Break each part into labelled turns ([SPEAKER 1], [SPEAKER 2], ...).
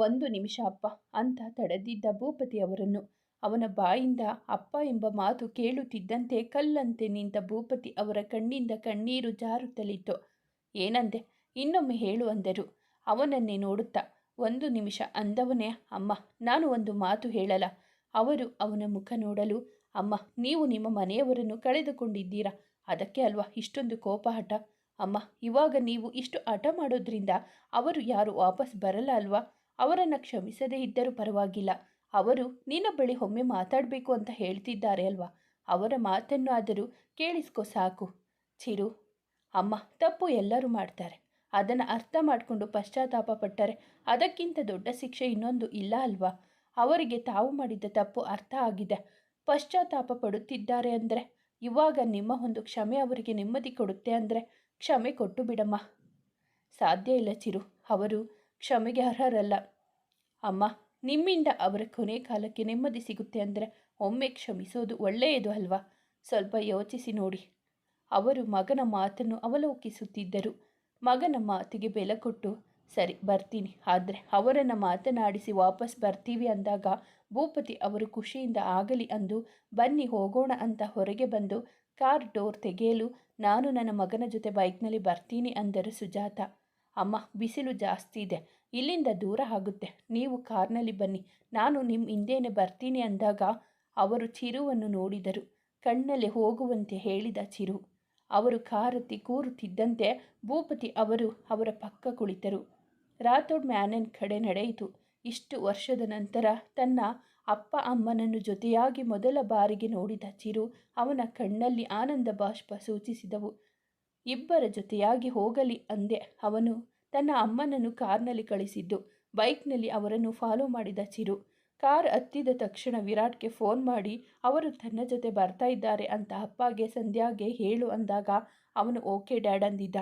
[SPEAKER 1] ಒಂದು ನಿಮಿಷ ಅಪ್ಪ ಅಂತ ತಡೆದಿದ್ದ ಭೂಪತಿ ಅವರನ್ನು. ಅವನ ಬಾಯಿಂದ ಅಪ್ಪ ಎಂಬ ಮಾತು ಕೇಳುತ್ತಿದ್ದಂತೆ ಕಲ್ಲಂತೆ ನಿಂತ ಭೂಪತಿ ಅವರ ಕಣ್ಣಿಂದ ಕಣ್ಣೀರು ಜಾರುತ್ತಲಿತ್ತು. ಏನಂದೆ? ಇನ್ನೊಮ್ಮೆ ಹೇಳು ಅಂದರು. ಅವನನ್ನೇ ನೋಡುತ್ತಾ, ಒಂದು ನಿಮಿಷ ಅಂದವನೇ ಅಮ್ಮ, ನಾನು ಒಂದು ಮಾತು ಹೇಳಲ್ಲ. ಅವರು ಅವನ ಮುಖ ನೋಡಲು, ಅಮ್ಮ, ನೀವು ನಿಮ್ಮ ಮನೆಯವರನ್ನು ಕಳೆದುಕೊಂಡಿದ್ದೀರಾ? ಅದಕ್ಕೆ ಅಲ್ವಾ ಇಷ್ಟೊಂದು ಕೋಪ ಹಠ ಅಮ್ಮ, ಇವಾಗ ನೀವು ಇಷ್ಟು ಹಠ ಮಾಡೋದ್ರಿಂದ ಅವರು ಯಾರು ವಾಪಸ್ ಬರಲ್ಲ ಅಲ್ವಾ? ಅವರನ್ನು ಕ್ಷಮಿಸದೇ ಇದ್ದರೂ ಪರವಾಗಿಲ್ಲ. ಅವರು, ನಿನ್ನ ಬಳಿ ಒಮ್ಮೆ ಮಾತಾಡಬೇಕು ಅಂತ ಹೇಳ್ತಿದ್ದಾರೆ ಅಲ್ವಾ? ಅವರ ಮಾತನ್ನು ಆದರೂ ಕೇಳಿಸ್ಕೊ ಸಾಕು. ಚಿರು, ಅಮ್ಮ, ತಪ್ಪು ಎಲ್ಲರೂ ಮಾಡ್ತಾರೆ. ಅದನ್ನು ಅರ್ಥ ಮಾಡಿಕೊಂಡು ಪಶ್ಚಾತ್ತಾಪ ಪಟ್ಟರೆ ಅದಕ್ಕಿಂತ ದೊಡ್ಡ ಶಿಕ್ಷೆ ಇನ್ನೊಂದು ಇಲ್ಲ ಅಲ್ವಾ? ಅವರಿಗೆ ತಾವು ಮಾಡಿದ ತಪ್ಪು ಅರ್ಥ ಆಗಿದೆ. ಪಶ್ಚಾತ್ತಾಪ ಪಡುತ್ತಿದ್ದಾರೆ ಅಂದರೆ? ಇವಾಗ ನಿಮ್ಮ ಒಂದು ಕ್ಷಮೆ ಅವರಿಗೆ ನೆಮ್ಮದಿ ಕೊಡುತ್ತೆ ಅಂದರೆ ಕ್ಷಮೆ ಕೊಟ್ಟು ಬಿಡಮ್ಮ. ಸಾಧ್ಯ ಇಲ್ಲ ಚಿರು. ಅವರು ಕ್ಷಮೆಗೆ ಅರ್ಹರಲ್ಲ. ಅಮ್ಮ, ನಿಮ್ಮಿಂದ ಅವರ ಕೊನೆ ಕಾಲಕ್ಕೆ ನೆಮ್ಮದಿ ಸಿಗುತ್ತೆ ಅಂದರೆ ಒಮ್ಮೆ ಕ್ಷಮಿಸೋದು ಒಳ್ಳೆಯದು ಅಲ್ವಾ? ಸ್ವಲ್ಪ ಯೋಚಿಸಿ ನೋಡಿ. ಅವರು ಮಗನ ಮಾತನ್ನು ಅವಲೋಕಿಸುತ್ತಿದ್ದರು. ಮಗನ ಮಾತಿಗೆ ಬೆಲೆ ಕೊಟ್ಟು, ಸರಿ, ಬರ್ತೀನಿ. ಆದರೆ ಅವರನ್ನು ಮಾತನಾಡಿಸಿ ವಾಪಸ್ ಬರ್ತೀವಿ ಅಂದಾಗ ಭೂಪತಿ ಅವರು ಖುಷಿಯಿಂದ ಆಗಲಿ ಅಂದು, ಬನ್ನಿ ಹೋಗೋಣ ಅಂತ ಹೊರಗೆ ಬಂದು ಕಾರ್ ಡೋರ್ ತೆಗೆಯಲು ನಾನು ನನ್ನ ಮಗನ ಜೊತೆ ಬೈಕ್ನಲ್ಲಿ ಬರ್ತೀನಿ ಅಂದರು ಸುಜಾತ. ಅಮ್ಮ, ಬಿಸಿಲು ಜಾಸ್ತಿ ಇದೆ. ಇಲ್ಲಿಂದ ದೂರ ಆಗುತ್ತೆ. ನೀವು ಕಾರ್ನಲ್ಲಿ ಬನ್ನಿ. ನಾನು ನಿಮ್ಮ ಹಿಂದೇನೆ ಬರ್ತೀನಿ ಅಂದಾಗ ಅವರು ಚಿರುವನ್ನು ನೋಡಿದರು. ಕಣ್ಣಲ್ಲಿ ಹೋಗುವಂತೆ ಹೇಳಿದ ಚಿರು. ಅವರು ಕಾರತ್ತಿ ಕೂರುತ್ತಿದ್ದಂತೆ ಭೂಪತಿ ಅವರು ಅವರ ಪಕ್ಕ ಕುಳಿತರು. ರಾಥೋಡ್ ಮ್ಯಾನನ್ ಕಡೆ ನಡೆಯಿತು. ಇಷ್ಟು ವರ್ಷದ ನಂತರ ತನ್ನ ಅಪ್ಪ ಅಮ್ಮನನ್ನು ಜೊತೆಯಾಗಿ ಮೊದಲ ಬಾರಿಗೆ ನೋಡಿದ ಚಿರು ಅವನ ಕಣ್ಣಲ್ಲಿ ಆನಂದ ಬಾಷ್ಪ ಸೂಚಿಸಿದವು. ಇಬ್ಬರ ಜೊತೆಯಾಗಿ ಹೋಗಲಿ ಅಂದೆ. ಅವನು ತನ್ನ ಅಮ್ಮನನ್ನು ಕಾರ್ನಲ್ಲಿ ಕಳಿಸಿದ್ದು. ಬೈಕ್ನಲ್ಲಿ ಅವರನ್ನು ಫಾಲೋ ಮಾಡಿದ ಚಿರು. ಕಾರ್ ಹತ್ತಿದ ತಕ್ಷಣ ವಿರಾಟ್ಗೆ ಫೋನ್ ಮಾಡಿ, ಅವರು ತನ್ನ ಜೊತೆ ಬರ್ತಾ ಇದ್ದಾರೆ ಅಂತ ಅಪ್ಪಗೆ ಸಂಧ್ಯಾಗೆ ಹೇಳು ಅಂದಾಗ ಅವನು, ಓಕೆ ಡ್ಯಾಡ್ ಅಂದಿದ್ದ.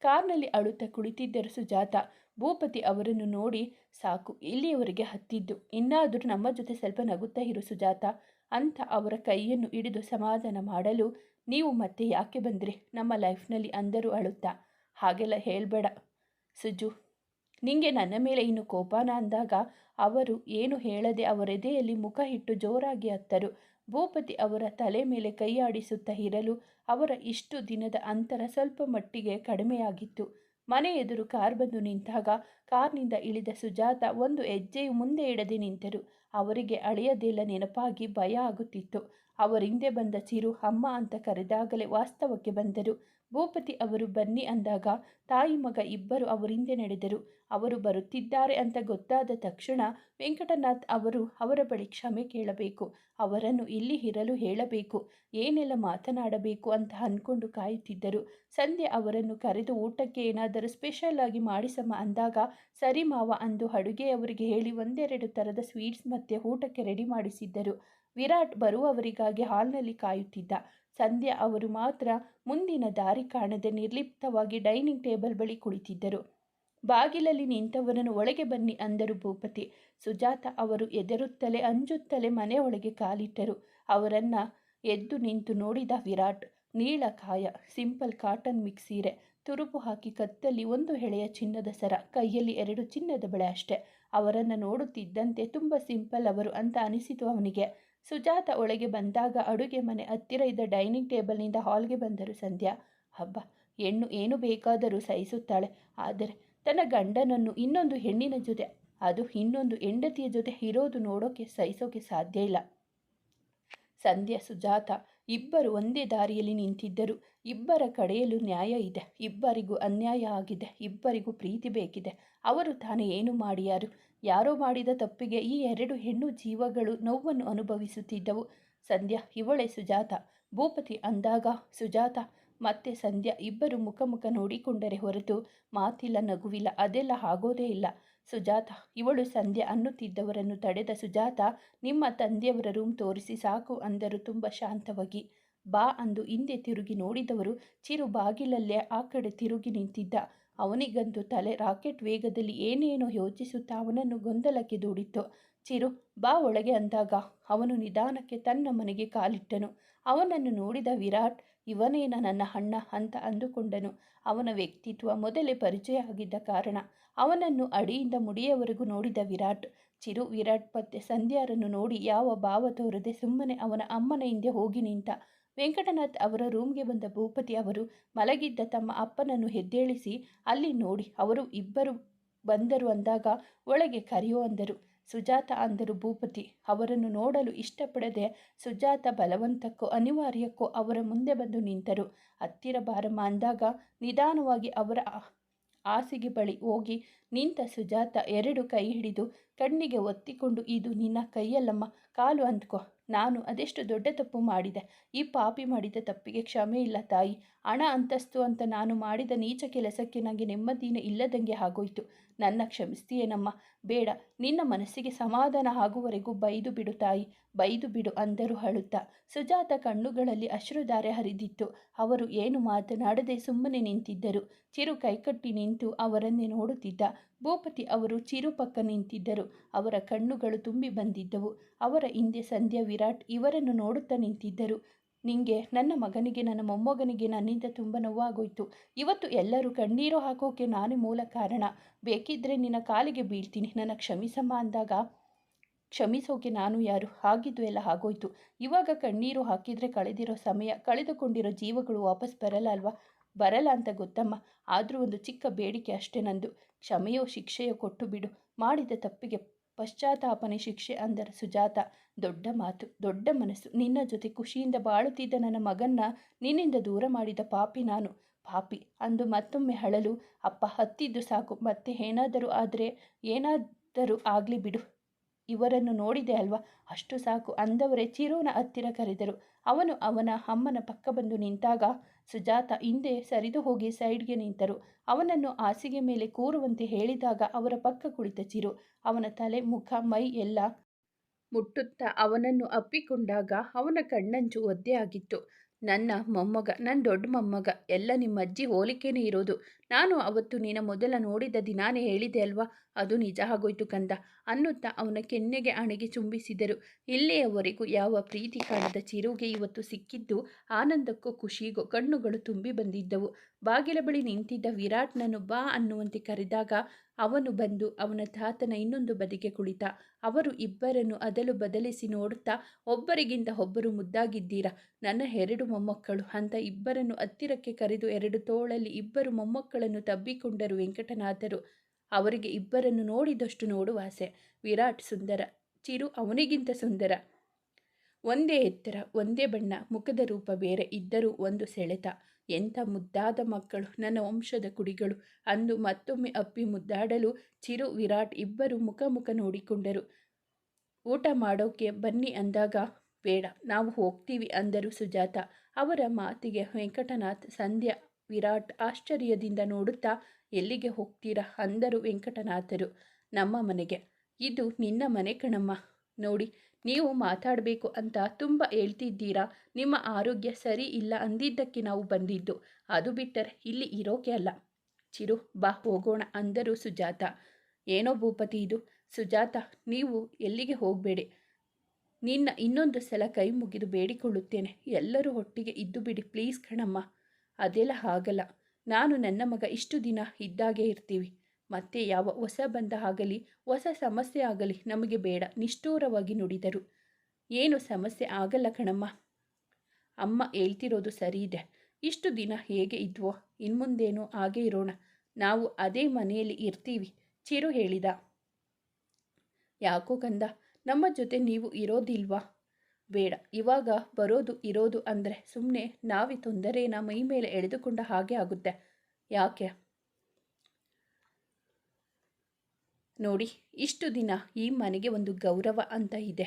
[SPEAKER 1] ಕಾರ್ನಲ್ಲಿ ಅಳುತ್ತಾ ಕುಳಿತಿದ್ದರು ಸುಜಾತ. ಭೂಪತಿ ಅವರನ್ನು ನೋಡಿ, ಸಾಕು, ಇಲ್ಲಿಯವರೆಗೆ ಹತ್ತಿದ್ದು. ಇನ್ನಾದರೂ ನಮ್ಮ ಜೊತೆ ಸ್ವಲ್ಪ ನಗುತ್ತಾ ಇರು ಸುಜಾತ ಅಂತ ಅವರ ಕೈಯನ್ನು ಹಿಡಿದು ಸಮಾಧಾನ ಮಾಡಲು ನೀವು ಮತ್ತೆ ಯಾಕೆ ಬಂದ್ರಿ? ನಮ್ಮ ಲೈಫ್ನಲ್ಲಿ ಅಂದರೂ ಅಳುತ್ತಾ. ಹಾಗೆಲ್ಲ ಹೇಳಬೇಡ ಸುಜು ನಿಂಗೆ ನನ್ನ ಮೇಲೆ ಇನ್ನು ಕೋಪನ ಅಂದಾಗ ಅವರು ಏನು ಹೇಳದೆ ಅವರೆದೆಯಲ್ಲಿ ಮುಖ ಇಟ್ಟು ಜೋರಾಗಿ ಹತ್ತರು. ಭೂಪತಿ ಅವರ ತಲೆ ಮೇಲೆ ಕೈಯಾಡಿಸುತ್ತಾ ಇರಲು ಅವರ ಇಷ್ಟು ದಿನದ ಅಂತರ ಸ್ವಲ್ಪ ಮಟ್ಟಿಗೆ ಕಡಿಮೆಯಾಗಿತ್ತು. ಮನೆ ಎದುರು ಕಾರ್ ಬಂದು ನಿಂತಾಗ ಕಾರ್ನಿಂದ ಇಳಿದ ಸುಜಾತ ಒಂದು ಹೆಜ್ಜೆಯು ಮುಂದೆ ಇಡದೆ ನಿಂತರು. ಅವರಿಗೆ ಅಳೆಯದೆಲ್ಲ ನೆನಪಾಗಿ ಭಯ ಆಗುತ್ತಿತ್ತು. ಅವರಿಂದೆ ಬಂದ ಚಿರು ಅಮ್ಮ ಅಂತ ಕರೆದಾಗಲೇ ವಾಸ್ತವಕ್ಕೆ ಬಂದರು. ಭೂಪತಿ ಅವರು ಬನ್ನಿ ಅಂದಾಗ ತಾಯಿ ಮಗ ಇಬ್ಬರು ಅವರಿಂದೆ ನಡೆದರು. ಅವರು ಬರುತ್ತಿದ್ದಾರೆ ಅಂತ ಗೊತ್ತಾದ ತಕ್ಷಣ ವೆಂಕಟನಾಥ್ ಅವರು ಅವರ ಬಳಿ ಕ್ಷಮೆ ಕೇಳಬೇಕು. ಅವರನ್ನು ಇಲ್ಲಿ ಇರಲು ಹೇಳಬೇಕು. ಏನೆಲ್ಲ ಮಾತನಾಡಬೇಕು ಅಂತ ಅಂದ್ಕೊಂಡು ಕಾಯುತ್ತಿದ್ದರು. ಸಂಧ್ಯೆ ಅವರನ್ನು ಕರೆದು ಊಟಕ್ಕೆ ಏನಾದರೂ ಸ್ಪೆಷಲ್ ಆಗಿ ಮಾಡಿಸಮ್ಮ ಅಂದಾಗ, ಸರಿ ಮಾವ ಅಂದು ಅಡುಗೆಯವರಿಗೆ ಹೇಳಿ ಒಂದೆರಡು ಥರದ ಸ್ವೀಟ್ಸ್ ಮತ್ತು ಊಟಕ್ಕೆ ರೆಡಿ ಮಾಡಿಸಿದ್ದರು. ವಿರಾಟ್ ಬರುವವರಿಗಾಗಿ ಹಾಲ್ನಲ್ಲಿ ಕಾಯುತ್ತಿದ್ದ. ಸಂಧ್ಯಾ ಅವರು ಮಾತ್ರ ಮುಂದಿನ ದಾರಿ ಕಾಣದೆ ನಿರ್ಲಿಪ್ತವಾಗಿ ಡೈನಿಂಗ್ ಟೇಬಲ್ ಬಳಿ ಕುಳಿತಿದ್ದರು. ಬಾಗಿಲಲ್ಲಿ ನಿಂತವರನ್ನು ಒಳಗೆ ಬನ್ನಿ ಅಂದರು ಭೂಪತಿ. ಸುಜಾತ ಅವರು ಎದರುತ್ತಲೇ ಅಂಜುತ್ತಲೇ ಮನೆ ಒಳಗೆ ಕಾಲಿಟ್ಟರು. ಅವರನ್ನ ಎದ್ದು ನಿಂತು ನೋಡಿದ ವಿರಾಟ್ ನೀಳಕಾಯ ಸಿಂಪಲ್ ಕಾಟನ್ ಮಿಕ್ಸ್ ಸೀರೆ, ತುರುಪು ಹಾಕಿ ಕತ್ತಲ್ಲಿ ಒಂದು ಹೆಳೆಯ ಚಿನ್ನದ ಸರ, ಕೈಯಲ್ಲಿ ಎರಡು ಚಿನ್ನದ ಬಳೆ ಅಷ್ಟೆ. ಅವರನ್ನು ನೋಡುತ್ತಿದ್ದಂತೆ ತುಂಬ ಸಿಂಪಲ್ ಅವರು ಅಂತ ಅನಿಸಿತು ಅವನಿಗೆ. ಸುಜಾತ ಒಳಗೆ ಬಂದಾಗ ಅಡುಗೆ ಮನೆ ಹತ್ತಿರ ಇದ್ದ ಡೈನಿಂಗ್ ಟೇಬಲ್ನಿಂದ ಹಾಲ್ಗೆ ಬಂದರು ಸಂಧ್ಯಾ. ಹಬ್ಬ, ಹೆಣ್ಣು ಏನು ಬೇಕಾದರೂ ಸಹಿಸುತ್ತಾಳೆ. ಆದರೆ ತನ್ನ ಗಂಡನನ್ನು ಇನ್ನೊಂದು ಹೆಣ್ಣಿನ ಜೊತೆ, ಅದು ಇನ್ನೊಂದು ಹೆಂಡತಿಯ ಜೊತೆ ಇರೋದು ನೋಡೋಕೆ ಸಹಿಸೋಕೆ ಸಾಧ್ಯ ಇಲ್ಲ. ಸಂಧ್ಯಾ, ಸುಜಾತ ಇಬ್ಬರು ಒಂದೇ ದಾರಿಯಲ್ಲಿ ನಿಂತಿದ್ದರು. ಇಬ್ಬರ ಕಡೆಯಲ್ಲೂ ನ್ಯಾಯ ಇದೆ. ಇಬ್ಬರಿಗೂ ಅನ್ಯಾಯ ಆಗಿದೆ. ಇಬ್ಬರಿಗೂ ಪ್ರೀತಿ ಬೇಕಿದೆ. ಅವರು ತಾನೇ ಏನು ಮಾಡಿಯಾರು? ಯಾರೋ ಮಾಡಿದ ತಪ್ಪಿಗೆ ಈ ಎರಡು ಹೆಣ್ಣು ಜೀವಗಳು ನೋವನ್ನು ಅನುಭವಿಸುತ್ತಿದ್ದವು. ಸಂಧ್ಯಾ, ಇವಳೆ ಸುಜಾತ. ಭೂಪತಿ ಅಂದಾಗ ಸುಜಾತ. ಮತ್ತೆ ಸಂಧ್ಯಾ ಇಬ್ಬರು ಮುಖ ಮುಖ ನೋಡಿಕೊಂಡರೆ ಹೊರತು ಮಾತಿಲ್ಲ, ನಗುವಿಲ್ಲ. ಅದೆಲ್ಲ ಆಗೋದೇ ಇಲ್ಲ. ಸುಜಾತ, ಇವಳು ಸಂಧ್ಯಾ ಅನ್ನುತ್ತಿದ್ದವರನ್ನು ತಡೆದ ಸುಜಾತ, ನಿಮ್ಮ ತಂದೆಯವರ ರೂಮ್ ತೋರಿಸಿ ಸಾಕು ಅಂದರು ತುಂಬ ಶಾಂತವಾಗಿ. ಬಾ ಅಂದು ಹಿಂದೆ ತಿರುಗಿ ನೋಡಿದವರು ಚಿರು ಬಾಗಿಲಲ್ಲೇ ಆ ಕಡೆ ತಿರುಗಿ ನಿಂತಿದ್ದ. ಅವನಿಗಂತೂ ತಲೆ ರಾಕೆಟ್ ವೇಗದಲ್ಲಿ ಏನೇನೋ ಯೋಚಿಸುತ್ತಾ ಅವನನ್ನು ಗೊಂದಲಕ್ಕೆ ದೂಡಿತ್ತು. ಚಿರು, ಬಾ ಒಳಗೆ ಅಂದಾಗ ಅವನು ನಿಧಾನಕ್ಕೆ ತನ್ನ ಮನೆಗೆ ಕಾಲಿಟ್ಟನು. ಅವನನ್ನು ನೋಡಿದ ವಿರಾಟ್, ಇವನೇನ ನನ್ನ ಅಣ್ಣ ಅಂತ ಅಂದುಕೊಂಡನು. ಅವನ ವ್ಯಕ್ತಿತ್ವ ಮೊದಲೇ ಪರಿಚಯ ಆಗಿದ್ದ ಕಾರಣ ಅವನನ್ನು ಅಡಿಯಿಂದ ಮುಡಿಯವರೆಗೂ ನೋಡಿದ ವಿರಾಟ್. ಚಿರು ವಿರಾಟ್ ಪತ್ತೆ ಸಂಧ್ಯಾರನ್ನು ನೋಡಿ ಯಾವ ಭಾವ ತೋರದೆ ಸುಮ್ಮನೆ ಅವನ ಅಮ್ಮನ ಹಿಂದೆ ಹೋಗಿ ನಿಂತ. ವೆಂಕಟನಾಥ್ ಅವರ ರೂಮ್ಗೆ ಬಂದ ಭೂಪತಿ ಅವರು ಮಲಗಿದ್ದ ತಮ್ಮ ಅಪ್ಪನನ್ನು ಹೆದ್ದೇಳಿಸಿ, ಅಲ್ಲಿ ನೋಡಿ, ಅವರು ಇಬ್ಬರು ಬಂದರು ಅಂದಾಗ ಒಳಗೆ ಕರೆಯೋ ಅಂದರು. ಸುಜಾತ ಅಂದರು ಭೂಪತಿ. ಅವರನ್ನು ನೋಡಲು ಇಷ್ಟಪಡದೆ ಸುಜಾತ ಬಲವಂತಕ್ಕೂ ಅನಿವಾರ್ಯಕ್ಕೂ ಅವರ ಮುಂದೆ ಬಂದು ನಿಂತರು. ಹತ್ತಿರ ಬಾರಮ್ಮ ಅಂದಾಗ ನಿಧಾನವಾಗಿ ಅವರ ಹಾಸಿಗೆ ಬಳಿ ಹೋಗಿ ನಿಂತ ಸುಜಾತ ಎರಡು ಕೈ ಹಿಡಿದು ಕಣ್ಣಿಗೆ ಒತ್ತಿಕೊಂಡು, ಇದು ನಿನ್ನ ಕೈಯಲ್ಲಮ್ಮ, ಕಾಲು ಅಂದ್ಕೋ. ನಾನು ಅದೆಷ್ಟು ದೊಡ್ಡ ತಪ್ಪು ಮಾಡಿದೆ. ಈ ಪಾಪಿ ಮಾಡಿದ ತಪ್ಪಿಗೆ ಕ್ಷಮೆ ಇಲ್ಲ ತಾಯಿ. ಹಣ ಅಂತಸ್ತು ಅಂತ ನಾನು ಮಾಡಿದ ನೀಚ ಕೆಲಸಕ್ಕೆ ನನಗೆ ನೆಮ್ಮದಿನೇ ಇಲ್ಲದಂಗೆ ಆಗೋಯ್ತು. ನನ್ನ ಕ್ಷಮಿಸ್ತೀಯೇನಮ್ಮ ಬೇಡ, ನಿನ್ನ ಮನಸ್ಸಿಗೆ ಸಮಾಧಾನ ಆಗುವವರೆಗೂ ಬೈದು ಬಿಡು ತಾಯಿ, ಬೈದು ಬಿಡು ಅಂದರು ಅಳುತ್ತಾ. ಸುಜಾತ ಕಣ್ಣುಗಳಲ್ಲಿ ಅಶ್ರುಧಾರೆ ಹರಿದಿತ್ತು. ಅವರು ಏನು ಮಾತನಾಡದೆ ಸುಮ್ಮನೆ ನಿಂತಿದ್ದರು. ಚಿರು ಕೈಕಟ್ಟಿ ನಿಂತು ಅವರನ್ನೇ ನೋಡುತ್ತಿದ್ದ. ಭೂಪತಿ ಅವರು ಚಿರು ಪಕ್ಕ ನಿಂತಿದ್ದರು. ಅವರ ಕಣ್ಣುಗಳು ತುಂಬಿ ಬಂದಿದ್ದವು. ಅವರ ಹಿಂದೆ ಸಂಧ್ಯಾ ವಿರಾಟ್ ಇವರನ್ನು ನೋಡುತ್ತಾ ನಿಂತಿದ್ದರು. ನಿಂಗೆ, ನನ್ನ ಮಗನಿಗೆ, ನನ್ನ ಮೊಮ್ಮಗನಿಗೆ ನನ್ನಿಂದ ತುಂಬ ನೋವಾಗೋಯ್ತು. ಇವತ್ತು ಎಲ್ಲರೂ ಕಣ್ಣೀರು ಹಾಕೋಕೆ ನಾನೇ ಮೂಲ ಕಾರಣ. ಬೇಕಿದ್ದರೆ ನಿನ್ನ ಕಾಲಿಗೆ ಬೀಳ್ತೀನಿ. ನನ್ನ ಕ್ಷಮಿಸಮ್ಮ ಅಂದಾಗ, ಕ್ಷಮಿಸೋಕೆ ನಾನು ಯಾರು? ಹಾಗಿದ್ದು ಎಲ್ಲ ಆಗೋಯ್ತು. ಇವಾಗ ಕಣ್ಣೀರು ಹಾಕಿದರೆ ಕಳೆದಿರೋ ಸಮಯ, ಕಳೆದುಕೊಂಡಿರೋ ಜೀವಗಳು ವಾಪಸ್ ಬರಲ್ಲ ಅಲ್ವಾ ಬರಲ್ಲ ಅಂತ ಗೊತ್ತಮ್ಮ. ಆದರೂ ಒಂದು ಚಿಕ್ಕ ಬೇಡಿಕೆ ಅಷ್ಟೇ ನಂದು. ಕ್ಷಮೆಯೋ, ಶಿಕ್ಷೆಯೋ ಕೊಟ್ಟು ಬಿಡು. ಮಾಡಿದ ತಪ್ಪಿಗೆ ಪಶ್ಚಾತ್ತಾಪನೆ ಶಿಕ್ಷೆ ಅಂದರೆ ಸುಜಾತ, ದೊಡ್ಡ ಮಾತು, ದೊಡ್ಡ ಮನಸ್ಸು. ನಿನ್ನ ಜೊತೆ ಖುಷಿಯಿಂದ ಬಾಳುತ್ತಿದ್ದ ನನ್ನ ಮಗನ್ನ ನಿನ್ನಿಂದ ದೂರ ಮಾಡಿದ ಪಾಪಿ ನಾನು. ಪಾಪಿ ಅಂದು ಮತ್ತೊಮ್ಮೆ ಹಳಲು. ಅಪ್ಪ ಹತ್ತಿದ್ದು ಸಾಕು. ಮತ್ತೆ ಏನಾದರೂ ಆದರೆ, ಏನಾದರೂ ಆಗಲಿ ಬಿಡು. ಇವರನ್ನು ನೋಡಿದೆ ಅಲ್ವಾ? ಅಷ್ಟು ಸಾಕು. ಅಂದವರೇ ಚಿರೋನ ಹತ್ತಿರ ಕರೆದರು. ಅವನು ಅವನ ಅಮ್ಮನ ಪಕ್ಕ ಬಂದು ನಿಂತಾಗ ಸುಜಾತ ಹಿಂದೆ ಸರಿದು ಹೋಗಿ ಸೈಡ್ಗೆ ನಿಂತರು. ಅವನನ್ನು ಹಾಸಿಗೆ ಮೇಲೆ ಕೂರುವಂತೆ ಹೇಳಿದಾಗ ಅವರ ಪಕ್ಕ ಕುಳಿತ ಚಿರು. ಅವನ ತಲೆ, ಮುಖ, ಮೈ ಎಲ್ಲ ಮುಟ್ಟುತ್ತಾ ಅವನನ್ನು ಅಪ್ಪಿಕೊಂಡಾಗ ಅವನ ಕಣ್ಣಂಚು ಒದ್ದೆ ಆಗಿತ್ತು. ನನ್ನ ಮೊಮ್ಮಗ ನನ್ನ ದೊಡ್ಡ ಮೊಮ್ಮಗ, ಎಲ್ಲ ನಿಮ್ಮ ಅಜ್ಜಿ ಹೋಲಿಕೆನೇ ಇರೋದು. ನಾನು ಅವತ್ತು ನಿನ್ನ ಮೊದಲ ನೋಡಿದ ದಿನಾನೇ ಹೇಳಿದೆ ಅಲ್ವಾ? ಅದು ನಿಜ ಆಗೋಯ್ತು ಕಂದ. ಅನ್ನುತ್ತಾ ಅವನ ಕೆನ್ನೆಗೆ ಅಣೆಗೆ ಚುಂಬಿಸಿದರು ಇಲ್ಲಿಯವರೆಗೂ ಯಾವ ಪ್ರೀತಿ ಕಾಣದ ಚಿರುಗೆ ಇವತ್ತು ಸಿಕ್ಕಿದ್ದು ಆನಂದಕ್ಕೂ ಖುಷಿಗೋ ಕಣ್ಣುಗಳು ತುಂಬಿ ಬಂದಿದ್ದವು. ಬಾಗಿಲ ಬಳಿ ನಿಂತಿದ್ದ ವಿರಾಟ್ನನ್ನು ಬಾ ಅನ್ನುವಂತೆ ಕರೆದಾಗ ಅವನು ಬಂದು ಅವನ ತಾತನ ಇನ್ನೊಂದು ಬದಿಗೆ ಕುಳಿತ. ಅವರು ಇಬ್ಬರನ್ನು ಅದಲು ಬದಲಿಸಿ ನೋಡುತ್ತಾ, ಒಬ್ಬರಿಗಿಂತ ಒಬ್ಬರು ಮುದ್ದಾಗಿದ್ದೀರಾ? ನನ್ನ ಎರಡು ಮೊಮ್ಮಕ್ಕಳು. ಅಂತ ಇಬ್ಬರನ್ನು ಹತ್ತಿರಕ್ಕೆ ಕರೆದು ಎರಡು ತೋಳಲ್ಲಿ ಇಬ್ಬರು ಮೊಮ್ಮಕ್ಕಳನ್ನು ತಬ್ಬಿಕೊಂಡರು ವೆಂಕಟನಾಥರು. ಅವರಿಗೆ ಇಬ್ಬರನ್ನು ನೋಡಿದಷ್ಟು ನೋಡುವ ಆಸೆ. ವಿರಾಟ್ ಸುಂದರ. ಚಿರು ಅವನಿಗಿಂತ ಸುಂದರ. ಒಂದೇ ಎತ್ತರ, ಒಂದೇ ಬಣ್ಣ, ಮುಖದ ರೂಪ ಬೇರೆ. ಇದ್ದರೂ ಒಂದು ಸೆಳೆತ. ಎಂಥ ಮುದ್ದಾದ ಮಕ್ಕಳು, ನನ್ನ ವಂಶದ ಕುಡಿಗಳು. ಅಂದು ಮತ್ತೊಮ್ಮೆ ಅಪ್ಪಿ ಮುದ್ದಾಡಲು ಚಿರು ವಿರಾಟ್ ಇಬ್ಬರು ಮುಖ ಮುಖ ನೋಡಿಕೊಂಡರು. ಊಟ ಮಾಡೋಕೆ ಬನ್ನಿ ಅಂದಾಗ, ಬೇಡ, ನಾವು ಹೋಗ್ತೀವಿ ಅಂದರು ಸುಜಾತ. ಅವರ ಮಾತಿಗೆ ವೆಂಕಟನಾಥ್, ಸಂಧ್ಯಾ, ವಿರಾಟ್ ಆಶ್ಚರ್ಯದಿಂದ ನೋಡುತ್ತಾ, ಎಲ್ಲಿಗೆ ಹೋಗ್ತೀರಾ? ಅಂದರು ವೆಂಕಟನಾಥರು. ನಮ್ಮ ಮನೆಗೆ. ಇದು ನಿನ್ನ ಮನೆ ಕಣಮ್ಮ. ನೋಡಿ ನೀವು ಮಾತಾಡಬೇಕು ಅಂತ ತುಂಬ ಹೇಳ್ತಿದ್ದೀರಾ? ನಿಮ್ಮ ಆರೋಗ್ಯ ಸರಿ ಇಲ್ಲ ಅಂದಿದ್ದಕ್ಕೆ ನಾವು ಬಂದಿದ್ದು. ಅದು ಬಿಟ್ಟರೆ ಇಲ್ಲಿ ಇರೋಕೆ ಅಲ್ಲ. ಚಿರು, ಬಾ ಹೋಗೋಣ ಅಂದರು ಸುಜಾತ. ಏನೋ ಭೂಪತಿ ಇದು. ಸುಜಾತ, ನೀವು ಎಲ್ಲಿಗೆ ಹೋಗಬೇಡಿ? ನಿನ್ನ ಇನ್ನೊಂದು ಸಲ ಕೈ ಮುಗಿದು ಬೇಡಿಕೊಳ್ಳುತ್ತೇನೆ. ಎಲ್ಲರೂ ಒಟ್ಟಿಗೆ ಇದ್ದು ಬಿಡಿ ಪ್ಲೀಸ್ ಕಣಮ್ಮ. ಅದೆಲ್ಲ ಆಗಲ್ಲ ನಾನು ನನ್ನ ಮಗ ಇಷ್ಟು ದಿನ ಇದ್ದಾಗೆ ಇರ್ತೀವಿ. ಮತ್ತೆ ಯಾವ ಹೊಸ ಬಂಧ ಆಗಲಿ ಹೊಸ ಸಮಸ್ಯೆ ಆಗಲಿ ನಮಗೆ ಬೇಡ. ನಿಷ್ಠೂರವಾಗಿ ನುಡಿದರು. ಏನು ಸಮಸ್ಯೆ ಆಗಲ್ಲ ಕಣಮ್ಮ. ಅಮ್ಮ ಹೇಳ್ತಿರೋದು ಸರಿ ಇದೆ ಇಷ್ಟು ದಿನ ಹೇಗೆ ಇದ್ವೋ? ಇನ್ಮುಂದೇನೋ ಹಾಗೆ ಇರೋಣ. ನಾವು ಅದೇ ಮನೆಯಲ್ಲಿ ಇರ್ತೀವಿ, ಚಿರು ಹೇಳಿದ. ಯಾಕೋ ಕಂದ, ನಮ್ಮ ಜೊತೆ ನೀವು ಇರೋದಿಲ್ವಾ? ಬೇಡ. ಇವಾಗ ಬರೋದು ಇರೋದು ಅಂದರೆ ಸುಮ್ಮನೆ ನಾವಿ ತೊಂದರೆನ ಮೈ ಮೇಲೆ ಎಳೆದುಕೊಂಡ ಹಾಗೆ ಆಗುತ್ತೆ. ಯಾಕೆ? ನೋಡಿ, ಇಷ್ಟು ದಿನ ಈ ಮನೆಗೆ ಒಂದು ಗೌರವ ಅಂತ ಇದೆ.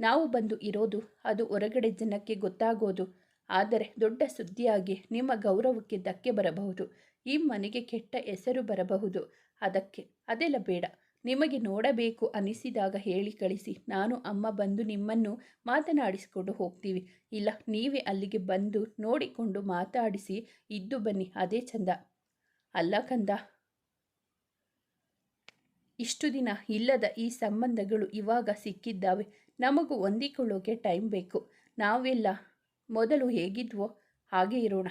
[SPEAKER 1] ನಾವು ಬಂದು ಇರೋದು ಅದು ಹೊರಗಡೆ ಜನಕ್ಕೆ ಗೊತ್ತಾಗೋದು, ಆದರೆ ದೊಡ್ಡ ಸುದ್ದಿಯಾಗಿ ನಿಮ್ಮ ಗೌರವಕ್ಕೆ ಧಕ್ಕೆ ಬರಬಹುದು. ಈ ಮನೆಗೆ ಕೆಟ್ಟ ಹೆಸರು ಬರಬಹುದು. ಅದಕ್ಕೆ, ಅದೆಲ್ಲ ಬೇಡ. ನಿಮಗೆ ನೋಡಬೇಕು ಅನಿಸಿದಾಗ ಹೇಳಿ ಕಳಿಸಿ. ನಾನು ಅಮ್ಮ ಬಂದು ನಿಮ್ಮನ್ನು ಮಾತನಾಡಿಸಿಕೊಂಡು ಹೋಗ್ತೀವಿ. ಇಲ್ಲ, ನೀವೇ ಅಲ್ಲಿಗೆ ಬಂದು ನೋಡಿಕೊಂಡು ಮಾತಾಡಿಸಿ ಇದ್ದು ಬನ್ನಿ. ಅದೇ ಚಂದ. ಅಲ್ಲ ಕಂದ ಇಷ್ಟು ದಿನ ಇಲ್ಲದ ಈ ಸಂಬಂಧಗಳು ಇವಾಗ ಸಿಕ್ಕಿದ್ದಾವೆ. ನಮಗೂ ಹೊಂದಿಕೊಳ್ಳೋಕೆ ಟೈಮ್ ಬೇಕು. ನಾವೆಲ್ಲ ಮೊದಲು ಹೇಗಿದ್ವೋ ಹಾಗೆ ಇರೋಣ.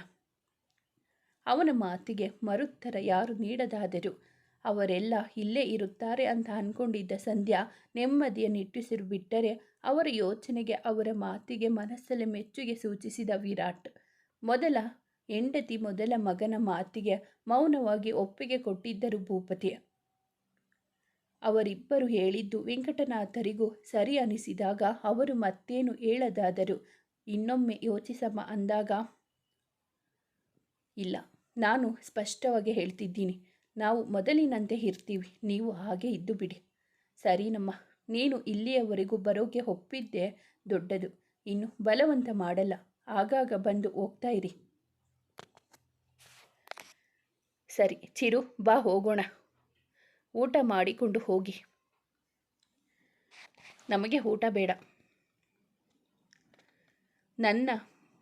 [SPEAKER 1] ಅವನ ಮಾತಿಗೆ ಮರುತ್ತರ ಯಾರು ನೀಡದಾದರು ಅವರೆಲ್ಲ ಇಲ್ಲೇ ಇರುತ್ತಾರೆ ಅಂತ ಅಂದ್ಕೊಂಡಿದ್ದ ಸಂಧ್ಯಾ ನೆಮ್ಮದಿಯ ನಿಟ್ಟುಸಿರು ಬಿಟ್ಟರೆ ಅವರ ಯೋಚನೆಗೆ ಅವರ ಮಾತಿಗೆ ಮನಸ್ಸಲ್ಲಿ ಮೆಚ್ಚುಗೆ ಸೂಚಿಸಿದ ವಿರಾಟ್. ಮೊದಲ ಹೆಂಡತಿ ಮೊದಲ ಮಗನ ಮಾತಿಗೆ ಮೌನವಾಗಿ ಒಪ್ಪಿಗೆ ಕೊಟ್ಟಿದ್ದರು ಭೂಪತಿ. ಅವರಿಬ್ಬರು ಹೇಳಿದ್ದು ವೆಂಕಟನಾಥರಿಗೂ ಸರಿ ಅನಿಸಿದಾಗ ಅವರು ಮತ್ತೇನು ಹೇಳದಾದರು? ಇನ್ನೊಮ್ಮೆ ಯೋಚಿಸಮ್ಮ ಅಂದಾಗ, ಇಲ್ಲ, ನಾನು ಸ್ಪಷ್ಟವಾಗಿ ಹೇಳ್ತಿದ್ದೀನಿ. ನಾವು ಮೊದಲಿನಂತೆ ಇರ್ತೀವಿ, ನೀವು ಹಾಗೆ ಇದ್ದು ಬಿಡಿ. ಸರಿನಮ್ಮ, ನೀನು ಇಲ್ಲಿಯವರೆಗೂ ಬರೋಕೆ ಒಪ್ಪಿದ್ದೆ ದೊಡ್ಡದು, ಇನ್ನು ಬಲವಂತ ಮಾಡಲ್ಲ, ಆಗಾಗ ಬಂದು ಹೋಗ್ತಾ ಇರಿ. ಸರಿ, ಚಿರು, ಬಾ ಹೋಗೋಣ. ಊಟ ಮಾಡಿಕೊಂಡು ಹೋಗಿ. ನಮಗೆ ಊಟ ಬೇಡ. ನನ್ನ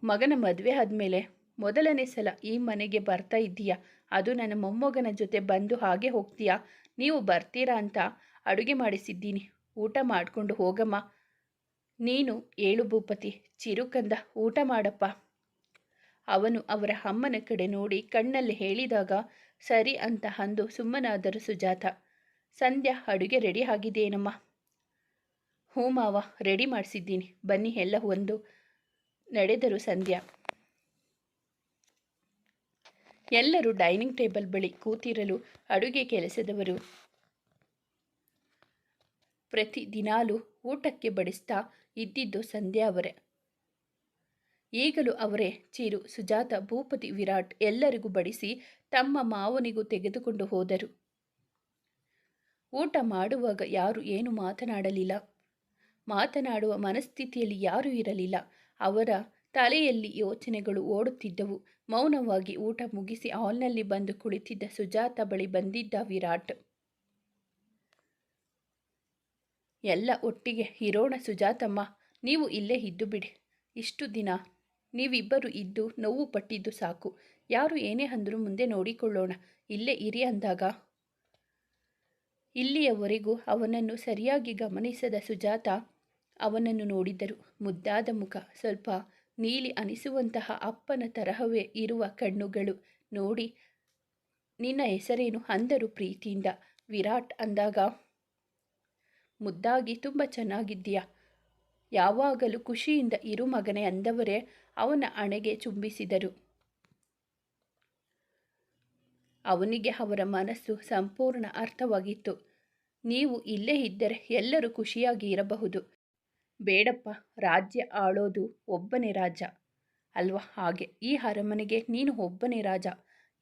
[SPEAKER 1] ಮಗನ ಮದುವೆ ಆದಮೇಲೆ ಮೊದಲನೇ ಸಲ ಈ ಮನೆಗೆ ಬರ್ತಾ ಇದ್ದೀಯಾ? ಅದು ನನ್ನ ಮೊಮ್ಮಗನ ಜೊತೆ ಬಂದು ಹಾಗೆ ಹೋಗ್ತೀಯಾ? ನೀವು ಬರ್ತೀರಾ ಅಂತ ಅಡುಗೆ ಮಾಡಿಸಿದ್ದೀನಿ. ಊಟ ಮಾಡಿಕೊಂಡು ಹೋಗಮ್ಮ. ನೀನು ಏಳು ಭೂಪತಿ, ಚಿರುಕಂದ ಊಟ ಮಾಡಪ್ಪ. ಅವನು ಅವರ ಅಮ್ಮನ ಕಡೆ ನೋಡಿ ಕಣ್ಣಲ್ಲಿ ಹೇಳಿದಾಗ ಸರಿ ಅಂತ ಅಂದು ಸುಮ್ಮನಾದರು ಸುಜಾತ. ಸಂಧ್ಯಾ ಅಡುಗೆ ರೆಡಿ ಆಗಿದೆಯೇನಮ್ಮ? ಹ್ಞೂ ಮಾವ, ರೆಡಿ ಮಾಡಿಸಿದ್ದೀನಿ. ಬನ್ನಿ ಎಲ್ಲ ಒಂದು ನಡೆದರು ಸಂಧ್ಯಾ. ಎಲ್ಲರೂ ಡೈನಿಂಗ್ ಟೇಬಲ್ ಬಳಿ ಕೂತಿರಲು ಅಡುಗೆ ಕೆಲಸದವರು ಪ್ರತಿ ದಿನಾಲೂ ಊಟಕ್ಕೆ ಬಡಿಸ್ತಾ ಇದ್ದಿದ್ದು ಸಂಧ್ಯಾ ಅವರೇ. ಈಗಲೂ ಅವರೇ. ಚಿರು, ಸುಜಾತ, ಭೂಪತಿ, ವಿರಾಟ್ ಎಲ್ಲರಿಗೂ ಬಡಿಸಿ ತಮ್ಮ ಮಾವನಿಗೂ ತೆಗೆದುಕೊಂಡು ಹೋದರು. ಊಟ ಮಾಡುವಾಗ ಯಾರು ಏನು ಮಾತನಾಡಲಿಲ್ಲ. ಮಾತನಾಡುವ ಮನಸ್ಥಿತಿಯಲ್ಲಿ ಯಾರೂ ಇರಲಿಲ್ಲ. ಅವರ ತಲೆಯಲ್ಲಿ ಯೋಚನೆಗಳು ಓಡುತ್ತಿದ್ದವು. ಮೌನವಾಗಿ ಊಟ ಮುಗಿಸಿ ಹಾಲ್ನಲ್ಲಿ ಬಂದು ಕುಳಿತಿದ್ದ ಸುಜಾತ ಬಳಿ ಬಂದಿದ್ದ ವಿರಾಟ್. ಎಲ್ಲ ಒಟ್ಟಿಗೆ ಇರೋಣ ಸುಜಾತಮ್ಮ, ನೀವು ಇಲ್ಲೇ ಇದ್ದು ಬಿಡಿ. ಇಷ್ಟು ದಿನ ನೀವಿಬ್ಬರು ಇದ್ದು ನೋವು ಪಟ್ಟಿದ್ದು ಸಾಕು. ಯಾರು ಏನೇ ಅಂದರೂ ಮುಂದೆ ನೋಡಿಕೊಳ್ಳೋಣ. ಇಲ್ಲೇ ಇರಿ ಅಂದಾಗ. ಇಲ್ಲಿಯವರೆಗೂ ಅವನನ್ನು ಸರಿಯಾಗಿ ಗಮನಿಸದ ಸುಜಾತ ಅವನನ್ನು ನೋಡಿದರು ಮುದ್ದಾದ ಮುಖ, ಸ್ವಲ್ಪ ನೀಲಿ ಅನಿಸುವಂತಹ ಅಪ್ಪನ ತರಹವೇ ಇರುವ ಕಣ್ಣುಗಳು. ನೋಡಿ, ನಿನ್ನ ಹೆಸರೇನು? ಅಂದರು ಪ್ರೀತಿಯಿಂದ. ವಿರಾಟ್ ಅಂದಾಗ, ಮುದ್ದಾಗಿ ತುಂಬ ಚೆನ್ನಾಗಿದ್ದೀಯ? ಯಾವಾಗಲೂ ಖುಷಿಯಿಂದ ಇರು ಮಗನೇ ಅಂದವರೇ ಅವನ ಅಣೆಗೆ ಚುಂಬಿಸಿದರು. ಅವನಿಗೆ ಅವರ ಮನಸ್ಸು ಸಂಪೂರ್ಣ ಅರ್ಥವಾಗಿತ್ತು. ನೀವು ಇಲ್ಲೇ ಇದ್ದರೆ ಎಲ್ಲರೂ ಖುಷಿಯಾಗಿ ಇರಬಹುದು. ಬೇಡಪ್ಪ, ರಾಜ್ಯ ಆಳೋದು ಒಬ್ಬನೇ ರಾಜ. ಅಲ್ವಾ? ಹಾಗೆ, ಈ ಅರಮನೆಗೆ ನೀನು ಒಬ್ಬನೇ ರಾಜ.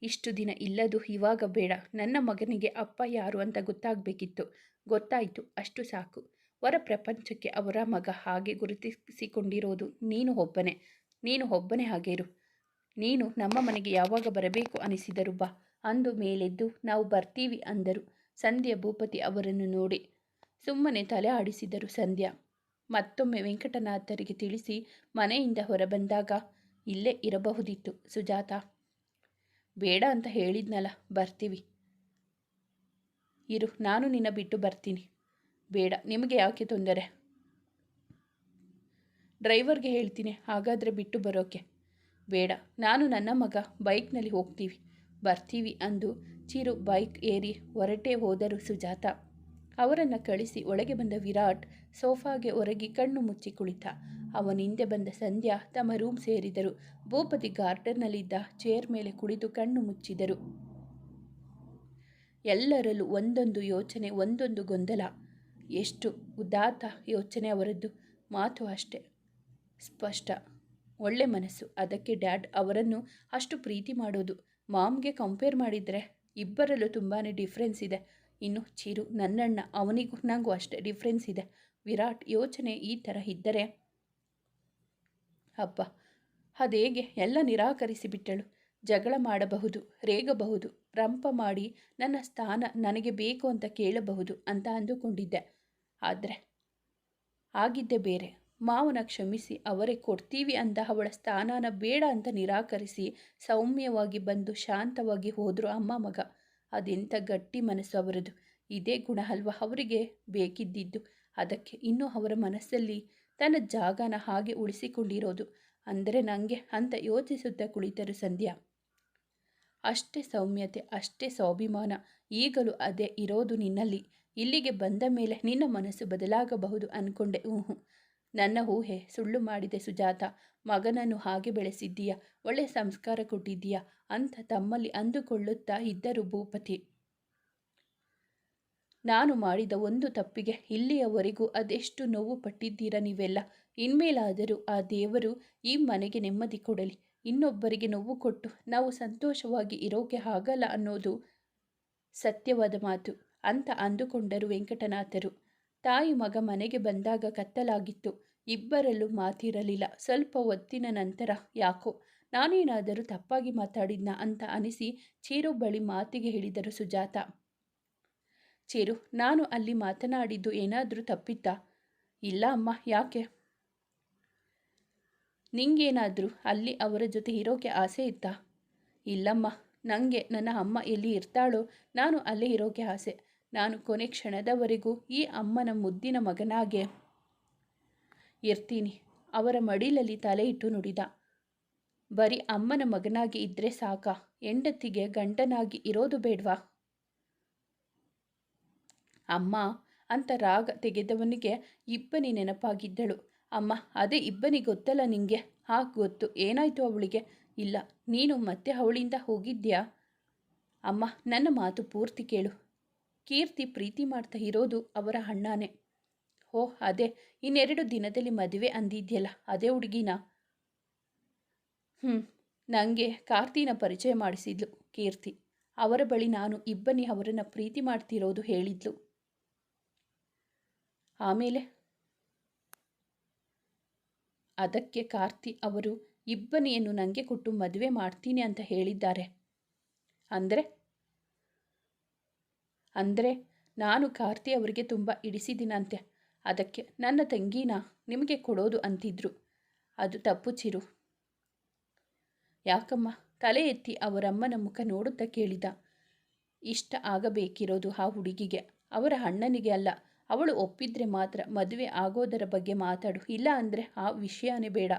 [SPEAKER 1] ಇಷ್ಟು ದಿನ ಇಲ್ಲದು ಇವಾಗ ಬೇಡ. ನನ್ನ ಮಗನಿಗೆ ಅಪ್ಪ ಯಾರು ಅಂತ ಗೊತ್ತಾಗಬೇಕಿತ್ತು. ಗೊತ್ತಾಯಿತು, ಅಷ್ಟು ಸಾಕು. ಹೊರ ಪ್ರಪಂಚಕ್ಕೆ ಅವರ ಮಗ ಹಾಗೆ ಗುರುತಿಸಿಕೊಂಡಿರೋದು ನೀನು ಒಬ್ಬನೇ. ನೀನು ಒಬ್ಬನೇ ಹಾಗೆ ಇರು ನೀನು ನಮ್ಮ ಮನೆಗೆ ಯಾವಾಗ ಬರಬೇಕು ಅನಿಸಿದರು ಬಾ. ಅಂದು ಮೇಲೆದ್ದು ನಾವು ಬರ್ತೀವಿ ಅಂದರು. ಸಂಧ್ಯಾ ಭೂಪತಿ ಅವರನ್ನು ನೋಡಿ ಸುಮ್ಮನೆ ತಲೆ ಆಡಿಸಿದರು ಸಂಧ್ಯಾ. ಮತ್ತೊಮ್ಮೆ ವೆಂಕಟನಾಥರಿಗೆ ತಿಳಿಸಿ ಮನೆಯಿಂದ ಹೊರಬಂದಾಗ ಇಲ್ಲೇ ಇರಬಹುದಿತ್ತು ಸುಜಾತ. ಬೇಡ ಅಂತ ಹೇಳಿದ್ನಲ್ಲ, ಬರ್ತೀವಿ. ಇರು, ನಾನು ನಿನ್ನ ಬಿಟ್ಟು ಬರ್ತೀನಿ. ಬೇಡ, ನಿಮಗೆ ಯಾಕೆ ತೊಂದರೆ? ಡ್ರೈವರ್ಗೆ ಹೇಳ್ತೀನಿ, ಹಾಗಾದರೆ ಬಿಟ್ಟು ಬರೋಕೆ. ಬೇಡ, ನಾನು ನನ್ನ ಮಗ ಬೈಕ್ನಲ್ಲಿ ಹೋಗ್ತೀವಿ. ಬರ್ತೀವಿ ಅಂದು ಚಿರು ಬೈಕ್ ಏರಿ ಹೊರಟೇ ಹೋದರು ಸುಜಾತ. ಅವರನ್ನು ಕಳಿಸಿ ಒಳಗೆ ಬಂದ ವಿರಾಟ್ ಸೋಫಾಗೆ ಒರಗಿ ಕಣ್ಣು ಮುಚ್ಚಿ ಕುಳಿತ. ಅವನಿಂದೆ ಬಂದ ಸಂಧ್ಯಾ ತಮ್ಮ ರೂಮ್ ಸೇರಿದರು. ಭೂಪತಿ ಗಾರ್ಡನ್ನಲ್ಲಿದ್ದ ಚೇರ್ ಮೇಲೆ ಕುಳಿತು ಕಣ್ಣು ಮುಚ್ಚಿದರು. ಎಲ್ಲರಲ್ಲೂ ಒಂದೊಂದು ಯೋಚನೆ, ಒಂದೊಂದು ಗೊಂದಲ. ಎಷ್ಟು ಉದಾತ್ತ ಯೋಚನೆ ಅವರದ್ದು. ಮಾತು ಅಷ್ಟೆ. ಸ್ಪಷ್ಟ. ಒಳ್ಳೆ ಮನಸ್ಸು. ಅದಕ್ಕೆ ಡ್ಯಾಡ್ ಅವರನ್ನು ಅಷ್ಟು ಪ್ರೀತಿ ಮಾಡೋದು. ಮಾಮ್ಗೆ ಕಂಪೇರ್ ಮಾಡಿದರೆ ಇಬ್ಬರಲ್ಲೂ ತುಂಬಾ ಡಿಫ್ರೆನ್ಸ್ ಇದೆ. ಇನ್ನು ಚಿರು ನನ್ನಣ್ಣ ಅವನಿಗೂ ನನಗೂ ಅಷ್ಟೇ ಡಿಫ್ರೆನ್ಸ್ ಇದೆ. ವಿರಾಟ್ ಯೋಚನೆ ಈ ಥರ ಇದ್ದರೆ ಅಪ್ಪ ಅದೇಗೆ ಎಲ್ಲ ನಿರಾಕರಿಸಿ ಬಿಟ್ಟಳು ಜಗಳ ಮಾಡಬಹುದು, ರೇಗಬಹುದು, ರಂಪ ಮಾಡಿ ನನ್ನ ಸ್ಥಾನ ನನಗೆ ಬೇಕು ಅಂತ ಕೇಳಬಹುದು ಅಂತ ಅಂದುಕೊಂಡಿದ್ದೆ. ಆದರೆ ಆಗಿದ್ದೆ ಬೇರೆ. ಮಾವನ ಕ್ಷಮಿಸಿ, ಅವರೇ ಕೊಡ್ತೀವಿ ಅಂದ ಅವಳ ಸ್ಥಾನನ ಬೇಡ ಅಂತ ನಿರಾಕರಿಸಿ ಸೌಮ್ಯವಾಗಿ ಬಂದು ಶಾಂತವಾಗಿ ಹೋದರು ಅಮ್ಮ ಮಗ. ಅದೆಂಥ ಗಟ್ಟಿ ಮನಸ್ಸು ಅವರದು. ಇದೇ ಗುಣ ಅಲ್ವಾ ಅವರಿಗೆ ಬೇಕಿದ್ದಿದ್ದು. ಅದಕ್ಕೆ ಇನ್ನೂ ಅವರ ಮನಸ್ಸಲ್ಲಿ ತನ್ನ ಜಾಗನ ಹಾಗೆ ಉಳಿಸಿಕೊಂಡಿರೋದು. ಅಂದರೆ ನನಗೆ ಅಂತ ಯೋಚಿಸುತ್ತಾ ಕುಳಿತರು ಸಂಧ್ಯಾ. ಅಷ್ಟೇ ಸೌಮ್ಯತೆ, ಅಷ್ಟೇ ಸ್ವಾಭಿಮಾನ. ಈಗಲೂ ಅದೇ ಇರೋದು ನಿನ್ನಲ್ಲಿ. ಇಲ್ಲಿಗೆ ಬಂದ ಮೇಲೆ ನಿನ್ನ ಮನಸ್ಸು ಬದಲಾಗಬಹುದು ಅಂದ್ಕೊಂಡೆ ಊಹು ನನ್ನ ಊಹೆ ಸುಳ್ಳು ಮಾಡಿದೆ ಸುಜಾತ. ಮಗನನ್ನು ಹಾಗೆ ಬೆಳೆಸಿದ್ದೀಯ? ಒಳ್ಳೆ ಸಂಸ್ಕಾರ ಕೊಟ್ಟಿದ್ದೀಯ? ಅಂತ ತಮ್ಮಲ್ಲಿ ಅಂದುಕೊಳ್ಳುತ್ತಾ ಇದ್ದರು ಭೂಪತಿ. ನಾನು ಮಾಡಿದ ಒಂದು ತಪ್ಪಿಗೆ ಇಲ್ಲಿಯವರೆಗೂ ಅದೆಷ್ಟು ನೋವು ಪಟ್ಟಿದ್ದೀರ ನೀವೆಲ್ಲ? ಇನ್ಮೇಲಾದರೂ ಆ ದೇವರು ಈ ಮನೆಗೆ ನೆಮ್ಮದಿ ಕೊಡಲಿ. ಇನ್ನೊಬ್ಬರಿಗೆ ನೋವು ಕೊಟ್ಟು ನಾವು ಸಂತೋಷವಾಗಿ ಇರೋಕೆ ಆಗಲ್ಲ ಅನ್ನೋದು ಸತ್ಯವಾದ ಮಾತು, ಅಂತ ಅಂದುಕೊಂಡರು ವೆಂಕಟನಾಥರು. ತಾಯಿ ಮಗ ಮನೆಗೆ ಬಂದಾಗ ಕತ್ತಲಾಗಿತ್ತು. ಇಬ್ಬರಲ್ಲೂ ಮಾತಿರಲಿಲ್ಲ. ಸ್ವಲ್ಪ ಹೊತ್ತಿನ ನಂತರ, ಯಾಕೋ, ನಾನೇನಾದರೂ ತಪ್ಪಾಗಿ ಮಾತಾಡಿದ್ನ ಅಂತ ಅನಿಸಿ ಚೀರು ಬಳಿ ಮಾತಿಗೆ ಹೇಳಿದರು ಸುಜಾತ. ಚೀರು, ನಾನು ಅಲ್ಲಿ ಮಾತನಾಡಿದ್ದು ಏನಾದರೂ ತಪ್ಪಿತ್ತಾ? ಇಲ್ಲ ಅಮ್ಮ, ಯಾಕೆ? ನಿಂಗೇನಾದರೂ ಅಲ್ಲಿ ಅವರ ಜೊತೆ ಇರೋಕೆ ಆಸೆ ಇತ್ತಾ? ಇಲ್ಲಮ್ಮ ನನಗೆ ನನ್ನ ಅಮ್ಮ ಎಲ್ಲಿ ಇರ್ತಾಳೋ, ನಾನು ಅಲ್ಲೇ ಇರೋಕೆ ಆಸೆ. ನಾನು ಕೊನೆ ಕ್ಷಣದವರೆಗೂ ಈ ಅಮ್ಮನ ಮುದ್ದಿನ ಮಗನಾಗೆ ಇರ್ತೀನಿ. ಅವರ ಮಡಿಲಲ್ಲಿ ತಲೆ ಇಟ್ಟು ನುಡಿದ. ಬರೀ ಅಮ್ಮನ ಮಗನಾಗಿ ಇದ್ದರೆ ಸಾಕ? ಹೆಂಡತಿಗೆ ಗಂಡನಾಗಿ ಇರೋದು ಬೇಡ್ವಾ? ಅಮ್ಮ, ಅಂತ ರಾಗ ತೆಗೆದವನಿಗೆ ಇಬ್ಬನಿ ನೆನಪಾಗಿದ್ದಳು. ಅಮ್ಮ, ಅದೇ ಇಬ್ಬನಿ ಗೊತ್ತಲ್ಲ ನಿಂಗೆ? ಹಾ ಗೊತ್ತು. ಏನಾಯಿತು ಅವಳಿಗೆ? ಇಲ್ಲ. ನೀನು ಮತ್ತೆ ಅವಳಿಂದ ಹೋಗಿದ್ಯಾ? ಅಮ್ಮ, ನನ್ನ ಮಾತು ಪೂರ್ತಿ ಕೇಳು. ಕೀರ್ತಿ ಪ್ರೀತಿ ಮಾಡ್ತಾ ಇರೋದು ಅವರ ಅಣ್ಣನೇ. ಓ ಅದೇ, ಇನ್ನೆರಡು ದಿನದಲ್ಲಿ ಮದುವೆ ಅಂದಿದ್ಯಲ್ಲ, ಅದೇ ಹುಡುಗಿನ? ಹ್ಞೂ ನನಗೆ ಕಾರ್ತಿನ ಪರಿಚಯ ಮಾಡಿಸಿದ್ಲು ಕೀರ್ತಿ. ಅವರ ಬಳಿ ನಾನು ಇಬ್ಬನಿ ಅವರನ್ನು ಪ್ರೀತಿ ಮಾಡ್ತಿರೋದು ಹೇಳಿದ್ಲು. ಆಮೇಲೆ? ಅದಕ್ಕೆ ಕಾರ್ತಿ ಅವರು, ಇಬ್ಬನಿಯನ್ನು ನನಗೆ ಕೊಟ್ಟು ಮದುವೆ ಮಾಡ್ತೀನಿ ಅಂತ ಹೇಳಿದ್ದಾರೆ. ಅಂದರೆ? ಅಂದರೆ ನಾನು ಕಾರ್ತಿ ಅವರಿಗೆ ತುಂಬ ಇಡಿಸಿದ್ದೀನಂತೆ. ಅದಕ್ಕೆ ನನ್ನ ತಂಗಿನ ನಿಮಗೆ ಕೊಡೋದು ಅಂತಿದ್ರು. ಅದು ತಪ್ಪು ಚಿರು. ಯಾಕಮ್ಮ? ತಲೆ ಎತ್ತಿ ಅವರಮ್ಮನ ಮುಖ ನೋಡುತ್ತಾ ಕೇಳಿದ. ಇಷ್ಟ ಆಗಬೇಕಿರೋದು ಆ ಹುಡುಗಿಗೆ. ಅವರ ಅಣ್ಣನಿಗೆ ಅಲ್ಲ, ಅವಳು ಒಪ್ಪಿದ್ರೆ ಮಾತ್ರ ಮದುವೆ ಆಗೋದರ ಬಗ್ಗೆ ಮಾತಾಡು. ಇಲ್ಲ ಅಂದರೆ ಆ ವಿಷಯನೇ ಬೇಡ.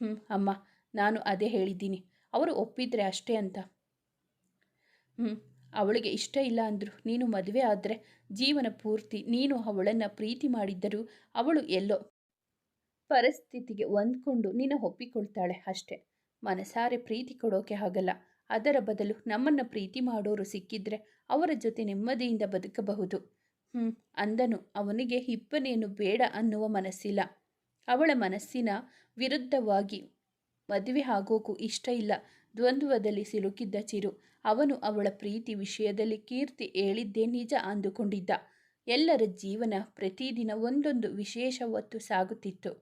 [SPEAKER 1] ಹ್ಞೂ ಅಮ್ಮ, ನಾನು ಅದೇ ಹೇಳಿದ್ದೀನಿ. ಅವರು ಒಪ್ಪಿದ್ರೆ ಅಷ್ಟೇ ಅಂತ. ಹ್ಞೂ ಅವಳಿಗೆ ಇಷ್ಟ ಇಲ್ಲ ಅಂದರು. ನೀನು ಮದುವೆ ಆದರೆ ಜೀವನ ಪೂರ್ತಿ ನೀನು ಅವಳನ್ನು ಪ್ರೀತಿ ಮಾಡಿದ್ದರೂ ಅವಳು ಎಲ್ಲೋ ಪರಿಸ್ಥಿತಿಗೆ ಹೊಂದ್ಕೊಂಡು ನಿನ್ನ ಒಪ್ಪಿಕೊಳ್ತಾಳೆ ಅಷ್ಟೆ. ಮನಸಾರೆ ಪ್ರೀತಿ ಕೊಡೋಕೆ ಆಗಲ್ಲ. ಅದರ ಬದಲು ನಮ್ಮನ್ನು ಪ್ರೀತಿ ಮಾಡೋರು ಸಿಕ್ಕಿದ್ರೆ ಅವರ ಜೊತೆ ನೆಮ್ಮದಿಯಿಂದ ಬದುಕಬಹುದು. ಹ್ಞೂ ಅಂದನು. ಅವನಿಗೆ ಇಬ್ಬನೇನು ಬೇಡ ಅನ್ನುವ ಮನಸ್ಸಿಲ್ಲ. ಅವಳ ಮನಸ್ಸಿನ ವಿರುದ್ಧವಾಗಿ ಮದುವೆ ಆಗೋಕು ಇಷ್ಟ ಇಲ್ಲ. ದ್ವಂದ್ವದಲ್ಲಿ ಸಿಲುಕಿದ್ದ ಚಿರು. ಅವನು ಅವಳ ಪ್ರೀತಿ ವಿಷಯದಲ್ಲಿ ಕೀರ್ತಿ ಹೇಳಿದ್ದೇ ನಿಜ ಅಂದುಕೊಂಡಿದ್ದ. ಎಲ್ಲರ ಜೀವನ ಪ್ರತಿದಿನ ಒಂದೊಂದು ವಿಶೇಷ ಹೊತ್ತು ಸಾಗುತ್ತಿತ್ತು.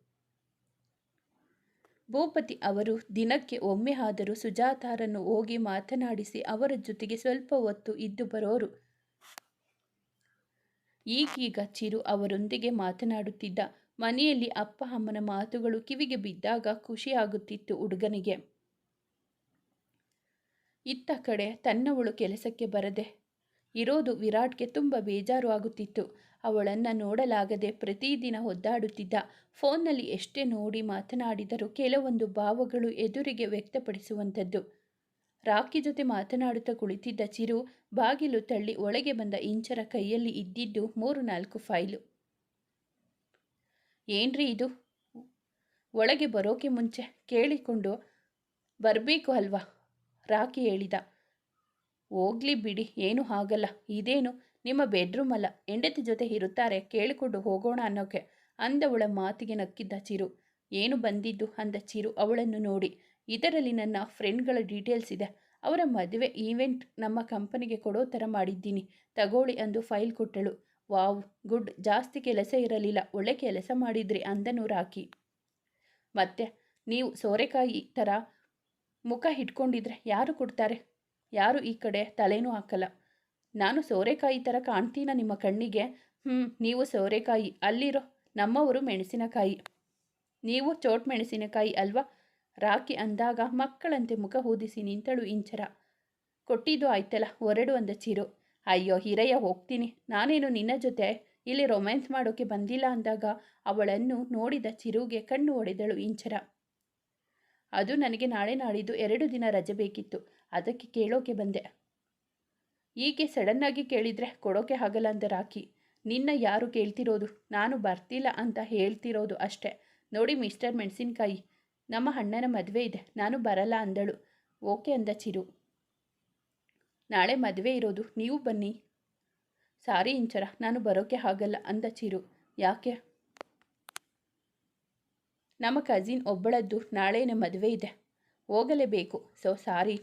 [SPEAKER 1] ಭೂಪತಿ ಅವರು ದಿನಕ್ಕೆ ಒಮ್ಮೆ ಆದರೂ ಸುಜಾತಾರನ್ನು ಹೋಗಿ ಮಾತನಾಡಿಸಿ ಅವರ ಜೊತೆಗೆ ಸ್ವಲ್ಪ ಹೊತ್ತು ಇದ್ದು ಬರೋರು. ಈಗೀಗ ಚಿರು ಅವರೊಂದಿಗೆ ಮಾತನಾಡುತ್ತಿದ್ದ. ಮನೆಯಲ್ಲಿ ಅಪ್ಪ ಅಮ್ಮನ ಮಾತುಗಳು ಕಿವಿಗೆ ಬಿದ್ದಾಗ ಖುಷಿಯಾಗುತ್ತಿತ್ತು ಹುಡುಗನಿಗೆ. ಇತ್ತ ಕಡೆ ತನ್ನವಳು ಕೆಲಸಕ್ಕೆ ಬರದೆ ಇರೋದು ವಿರಾಟ್ಗೆ ತುಂಬ ಬೇಜಾರು ಆಗುತ್ತಿತ್ತು. ಅವಳನ್ನು ನೋಡಲಾಗದೆ ಪ್ರತಿದಿನ ಒದ್ದಾಡುತ್ತಿದ್ದ ಫೋನ್ನಲ್ಲಿ ಎಷ್ಟೇ ನೋಡಿ ಮಾತನಾಡಿದರೂ ಕೆಲವೊಂದು ಭಾವಗಳು ಎದುರಿಗೆ ವ್ಯಕ್ತಪಡಿಸುವಂಥದ್ದು. ರಾಕಿ ಜೊತೆ ಮಾತನಾಡುತ್ತಾ ಕುಳಿತಿದ್ದ ಚಿರು ಬಾಗಿಲು ತಳ್ಳಿ ಒಳಗೆ ಬಂದ ಇಂಚರ ಕೈಯಲ್ಲಿ ಇದ್ದಿದ್ದು ಮೂರು ನಾಲ್ಕು ಫೈಲು. ಏನ್ರಿ ಇದು? ಒಳಗೆ ಬರೋಕೆ ಮುಂಚೆ ಕೇಳಿಕೊಂಡು ಬರಬೇಕು ಅಲ್ವಾ? ರಾಕಿ ಹೇಳಿದ. ಹೋಗ್ಲಿ ಬಿಡಿ, ಏನೂ ಆಗಲ್ಲ ಇದೇನು ನಿಮ್ಮ ಬೆಡ್ರೂಮ್ ಅಲ್ಲ. ಹೆಂಡತಿ ಜೊತೆ ಇರುತ್ತಾರೆ, ಕೇಳಿಕೊಂಡು ಹೋಗೋಣ ಅನ್ನೋಕೆ ಅಂದವಳ ಮಾತಿಗೆ ನಕ್ಕಿದ್ದ ಚಿರು. ಏನು ಬಂದಿದ್ದು? ಅಂದ ಚಿರು ಅವಳನ್ನು ನೋಡಿ. ಇದರಲ್ಲಿ ನನ್ನ ಫ್ರೆಂಡ್ಗಳ ಡೀಟೇಲ್ಸ್ ಇದೆ. ಅವರ ಮದುವೆ ಈವೆಂಟ್ ನಮ್ಮ ಕಂಪನಿಗೆ ಕೊಡೋ ಥರ ಮಾಡಿದ್ದೀನಿ. ತಗೊಳ್ಳಿ ಅಂದು ಫೈಲ್ ಕೊಟ್ಟಳು. Wow, good. ಜಾಸ್ತಿ ಕೆಲಸ ಇರಲಿಲ್ಲ. ಒಳ್ಳೆ ಕೆಲಸ ಮಾಡಿದ್ರಿ, ಅಂದನು ರಾಕಿ. ಮತ್ತೆ, ನೀವು ಸೋರೆಕಾಯಿ ಥರ ಮುಖ ಹಿಡ್ಕೊಂಡಿದ್ರೆ ಯಾರು ಕೊಡ್ತಾರೆ? ಯಾರು ಈ ಕಡೆ ತಲೆನೂ ಹಾಕಲ್ಲ. ನಾನು ಸೋರೆಕಾಯಿ ಥರ ಕಾಣ್ತೀನ ನಿಮ್ಮ ಕಣ್ಣಿಗೆ? ಹ್ಞೂ ನೀವು ಸೋರೆಕಾಯಿ, ಅಲ್ಲಿರೋ ನಮ್ಮವರು ಮೆಣಸಿನಕಾಯಿ. ನೀವು ಚೋಟ್ ಮೆಣಸಿನಕಾಯಿ ಅಲ್ವಾ? ರಾಕಿ ಅಂದಾಗ ಮಕ್ಕಳಂತೆ ಮುಖ ಊದಿಸಿ ನಿಂತಳು ಇಂಚರ. ಕೊಟ್ಟಿದ್ದು ಆಯ್ತಲ್ಲ ಹೊರಡು ಅಂದ ಚಿರು. ಅಯ್ಯೋ ಹಿರಯ್ಯ ಹೋಗ್ತೀನಿ. ನಾನೇನು ನಿನ್ನ ಜೊತೆ ಇಲ್ಲಿ ರೊಮ್ಯಾನ್ಸ್ ಮಾಡೋಕೆ ಬಂದಿಲ್ಲ ಅಂದಾಗ ಅವಳನ್ನು ನೋಡಿದ ಚಿರುಗೆ ಕಣ್ಣು ಒಡೆದಳು ಇಂಚರ. ಅದು ನನಗೆ ನಾಳೆ ನಾಳಿದ್ದು ಎರಡು ದಿನ ರಜೆ ಬೇಕಿತ್ತು. ಅದಕ್ಕೆ ಕೇಳೋಕೆ ಬಂದೆ. ಹೀಗೆ ಸಡನ್ನಾಗಿ ಕೇಳಿದರೆ ಕೊಡೋಕೆ ಆಗಲ್ಲ ಅಂತ ರಾಕಿ ನಿನ್ನ ಯಾರು ಕೇಳ್ತಿರೋದು? ನಾನು ಬರ್ತಿಲ್ಲ ಅಂತ ಹೇಳ್ತಿರೋದು ಅಷ್ಟೇ. ನೋಡಿ ಮಿಸ್ಟರ್ ಮೆಣಸಿನ್ಕಾಯಿ. ನಮ್ಮ ಅಣ್ಣನ ಮದುವೆ ಇದೆ. ನಾನು ಬರಲ್ಲ ಅಂದಳು. ಓಕೆ ಅಂದ ಚಿರು. ನಾಳೆ ಮದುವೆ ಇರೋದು. ನೀವು ಬನ್ನಿ. ಸಾರಿ ಇಂಚರ. ನಾನು ಬರೋಕೆ ಆಗಲ್ಲ ಅಂದ ಚಿರು. ಯಾಕೆ? ನಮ್ಮ ಕಸಿನ್ ಒಬ್ಬಳದ್ದು ನಾಳೆನೇ ಮದುವೆ ಇದೆ. ಹೋಗಲೇಬೇಕು. ಸೊ ಸಾರಿ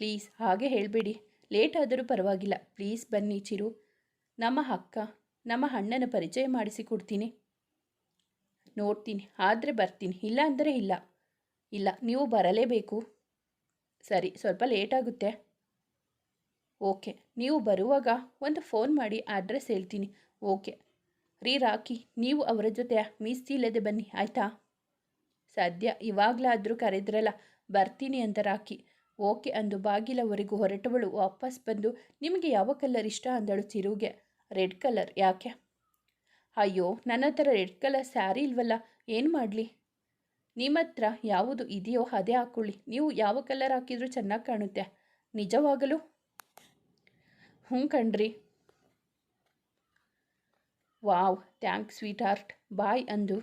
[SPEAKER 1] ಪ್ಲೀಸ್ ಹಾಗೆ ಹೇಳಬೇಡಿ. ಲೇಟ್ ಆದರೂ ಪರವಾಗಿಲ್ಲ. ಪ್ಲೀಸ್ ಬನ್ನಿ ಚಿರು. ನಮ್ಮ ಅಕ್ಕ, ನಮ್ಮ ಅಣ್ಣನ ಪರಿಚಯ ಮಾಡಿಸಿಕೊಡ್ತೀನಿ ನೋಡ್ತೀನಿ. ಆದರೆ ಬರ್ತೀನಿ. ಇಲ್ಲ ಅಂದರೆ ಇಲ್ಲ. ಇಲ್ಲ, ನೀವು ಬರಲೇಬೇಕು. ಸರಿ, ಸ್ವಲ್ಪ ಲೇಟ್ ಆಗುತ್ತೆ. ಓಕೆ ನೀವು ಬರುವಾಗ ಒಂದು ಫೋನ್ ಮಾಡಿ ಅಡ್ರೆಸ್ ಹೇಳ್ತೀನಿ. ಓಕೆ ರೀ ರಾಕಿ ನೀವು ಅವರ ಜೊತೆ ಮಿಸ್ ಇಲ್ಲದೆ ಬನ್ನಿ, ಆಯಿತಾ? ಸದ್ಯ ಇವಾಗಲಾದರೂ ಕರೆದ್ರಲ್ಲ, ಬರ್ತೀನಿ ಅಂತ ರಾಕಿ ಓಕೆ ಅಂದು ಬಾಗಿಲವರೆಗೂ ಹೊರಟವಳು. ವಾಪಸ್ ಬಂದು, ನಿಮಗೆ ಯಾವ ಕಲರ್ ಇಷ್ಟ ಅಂದಳು ಚಿರುಗೆ. ರೆಡ್ ಕಲರ್, ಯಾಕೆ? ಅಯ್ಯೋ ನನ್ನ ಹತ್ರ ರೆಡ್ ಕಲರ್ ಸ್ಯಾರಿ ಇಲ್ವಲ್ಲ, ಏನು ಮಾಡಲಿ? ನಿಮ್ಮ ಹತ್ರ ಯಾವುದು ಇದೆಯೋ ಅದೇ ಹಾಕ್ಕೊಳ್ಳಿ ನೀವು ಯಾವ ಕಲರ್ ಹಾಕಿದರೂ ಚೆನ್ನಾಗಿ ಕಾಣುತ್ತೆ. ನಿಜವಾಗಲೂ? ಹ್ಞೂ ಕಣ್ರಿ. Wow, thanks sweetheart bye ಅಂದು.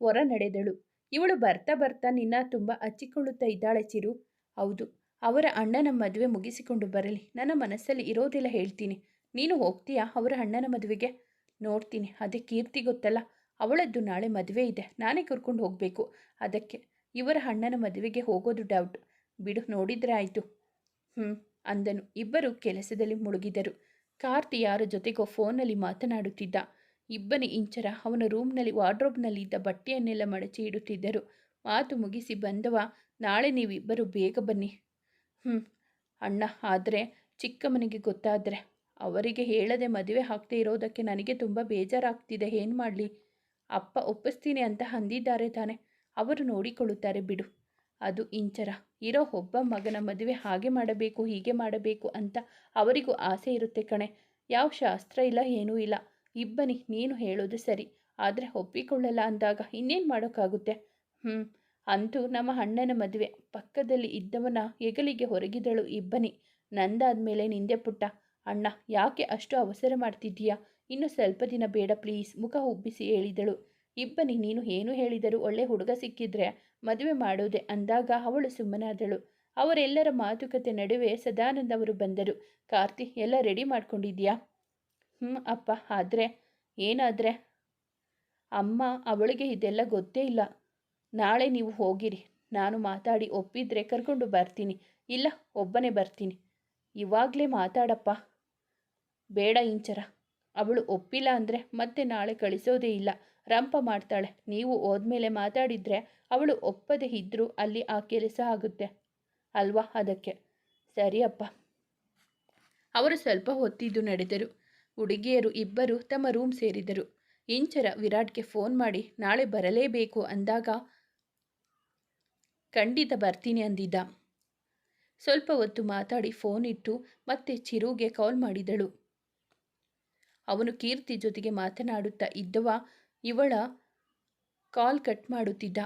[SPEAKER 1] ಹೊರ ನಡೆದಳು ಇವಳು ಬರ್ತಾ ಬರ್ತಾ ನಿನ್ನ ತುಂಬ ಹಚ್ಚಿಕೊಳ್ಳುತ್ತಾ ಇದ್ದಾಳೆ ಚಿರು. ಹೌದು, ಅವರ ಅಣ್ಣನ ಮದುವೆ ಮುಗಿಸಿಕೊಂಡು ಬರಲಿ. ನನ್ನ ಮನಸ್ಸಲ್ಲಿ ಇರೋದಿಲ್ಲ ಹೇಳ್ತೀನಿ. ನೀನು ಹೋಗ್ತೀಯಾ ಅವರ ಅಣ್ಣನ ಮದುವೆಗೆ? ನೋಡ್ತೀನಿ, ಅದೇ ಕೀರ್ತಿ ಗೊತ್ತಲ್ಲ. ಅವಳದ್ದು ನಾಳೆ ಮದುವೆ ಇದೆ, ನಾನೇ ಕರ್ಕೊಂಡು ಹೋಗಬೇಕು. ಅದಕ್ಕೆ ಇವರ ಅಣ್ಣನ ಮದುವೆಗೆ ಹೋಗೋದು ಡೌಟ್ ಬಿಡು, ನೋಡಿದ್ರೆ ಆಯಿತು. ಹ್ಞೂ ಅಂದನು. ಇಬ್ಬರು ಕೆಲಸದಲ್ಲಿ ಮುಳುಗಿದರು. ಕಾರ್ತಿ ಯಾರ ಜೊತೆಗೋ ಫೋನಲ್ಲಿ ಮಾತನಾಡುತ್ತಿದ್ದ. ಇಬ್ಬನಿ ಇಂಚರ ಅವನ ರೂಮ್ನಲ್ಲಿ ವಾರ್ಡ್ರೋಬ್ನಲ್ಲಿ ಇದ್ದ ಬಟ್ಟೆಯನ್ನೆಲ್ಲ ಮಡಚಿ ಇಡುತ್ತಿದ್ದರು. ಮಾತು ಮುಗಿಸಿ ಬಂದವ, ನಾಳೆ ನೀವಿಬ್ಬರು ಬೇಗ ಬನ್ನಿ. ಹ್ಞೂ ಅಣ್ಣ, ಆದರೆ ಚಿಕ್ಕಮ್ಮನಿಗೆ ಗೊತ್ತಾದರೆ. ಅವರಿಗೆ ಹೇಳದೆ ಮದುವೆ ಆಗ್ತಾ ಇರೋದಕ್ಕೆ ನನಗೆ ತುಂಬ ಬೇಜಾರಾಗ್ತಿದೆ. ಏನು ಮಾಡಲಿ? ಅಪ್ಪ ಒಪ್ಪಿಸ್ತೀನಿ ಅಂತ ಅಂದಿದ್ದಾರೆ ತಾನೆ. ಅವರು ನೋಡಿಕೊಳ್ಳುತ್ತಾರೆ, ಬಿಡು. ಅದು ಇಂಚರ ಇರೋ ಒಬ್ಬ ಮಗನ ಮದುವೆ ಹಾಗೆ ಮಾಡಬೇಕು, ಹೀಗೆ ಮಾಡಬೇಕು ಅಂತ ಅವರಿಗೂ ಆಸೆ ಇರುತ್ತೆ ಕಣೆ. ಯಾವ ಶಾಸ್ತ್ರ ಇಲ್ಲ, ಏನೂ ಇಲ್ಲ. ಇಬ್ಬನಿ, ನೀನು ಹೇಳೋದು ಸರಿ. ಆದರೆ ಒಪ್ಪಿಕೊಳ್ಳಲ್ಲ ಅಂದಾಗ ಇನ್ನೇನು ಮಾಡೋಕ್ಕಾಗುತ್ತೆ? ಹ್ಞೂ ಅಂತೂ ನಮ್ಮ ಅಣ್ಣನ ಮದುವೆ. ಪಕ್ಕದಲ್ಲಿ ಇದ್ದವನ ಹೆಗಲಿಗೆ ಹೊರಗಿದಳು ಇಬ್ಬನಿ. ನಂದಾದ ಮೇಲೆ ನಿಂದೆ ಪುಟ್ಟ. ಅಣ್ಣ, ಯಾಕೆ ಅಷ್ಟು ಅವಸರ ಮಾಡ್ತಿದ್ದೀಯಾ? ಇನ್ನು ಸ್ವಲ್ಪ ದಿನ ಬೇಡ ಪ್ಲೀಸ್, ಮುಖ ಉಬ್ಬಿಸಿ ಹೇಳಿದಳು. ಇಬ್ಬನಿ, ನೀನು ಏನು ಹೇಳಿದರೂ ಒಳ್ಳೆ ಹುಡುಗ ಸಿಕ್ಕಿದ್ರೆ ಮದುವೆ ಮಾಡೋದೆ ಅಂದಾಗ ಅವಳು ಸುಮ್ಮನಾದಳು. ಅವರೆಲ್ಲರ ಮಾತುಕತೆ ನಡುವೆ ಸದಾನಂದ ಅವರು ಬಂದರು. ಕಾರ್ತಿ, ಎಲ್ಲ ರೆಡಿ ಮಾಡ್ಕೊಂಡಿದ್ಯಾ? ಹ್ಞೂ ಅಪ್ಪ, ಆದರೆ, ಏನಾದರೆ? ಅಮ್ಮ, ಅವಳಿಗೆ ಇದೆಲ್ಲ ಗೊತ್ತೇ ಇಲ್ಲ. ನಾಳೆ ನೀವು ಹೋಗಿರಿ. ನಾನು ಮಾತಾಡಿ ಒಪ್ಪಿದ್ರೆ ಕರ್ಕೊಂಡು ಬರ್ತೀನಿ. ಇಲ್ಲ, ಒಬ್ಬನೇ ಬರ್ತೀನಿ. ಇವಾಗಲೇ ಮಾತಾಡಪ್ಪ. ಬೇಡ ಇಂಚರ. ಅವಳು ಒಪ್ಪಿಲ್ಲ ಅಂದರೆ ಮತ್ತೆ ನಾಳೆ ಕಳಿಸೋದೇ ಇಲ್ಲ. ರಂಪ ಮಾಡ್ತಾಳೆ. ನೀವು ಹೋದ್ಮೇಲೆ ಮಾತಾಡಿದರೆ ಅವಳು ಒಪ್ಪದೆ ಇದ್ದರೂ ಅಲ್ಲಿ ಆ ಕೆಲಸ ಆಗುತ್ತೆ. ಅಲ್ವಾ ಅದಕ್ಕೆ? ಸರಿಯಪ್ಪ. ಅವರು ಸ್ವಲ್ಪ ಹೊತ್ತಿದ್ದು ನಡೆದರು. ಹುಡುಗಿಯರು ಇಬ್ಬರು ತಮ್ಮ ರೂಮ್ ಸೇರಿದರು. ಇಂಚರ ವಿರಾಟ್ಗೆ ಫೋನ್ ಮಾಡಿ, ನಾಳೆ ಬರಲೇಬೇಕು ಅಂದಾಗ ಖಂಡಿತ ಬರ್ತೀನಿ ಅಂದಿದ್ದ. ಸ್ವಲ್ಪ ಹೊತ್ತು ಮಾತಾಡಿ ಫೋನ್ ಇಟ್ಟು ಮತ್ತೆ ಚಿರುಗೆ ಕಾಲ್ ಮಾಡಿದಳು. ಅವನು ಕೀರ್ತಿ ಜೊತೆಗೆ ಮಾತನಾಡುತ್ತಾ ಇದ್ದವ ಇವಳ ಕಾಲ್ ಕಟ್ ಮಾಡುತ್ತಿದ್ದ.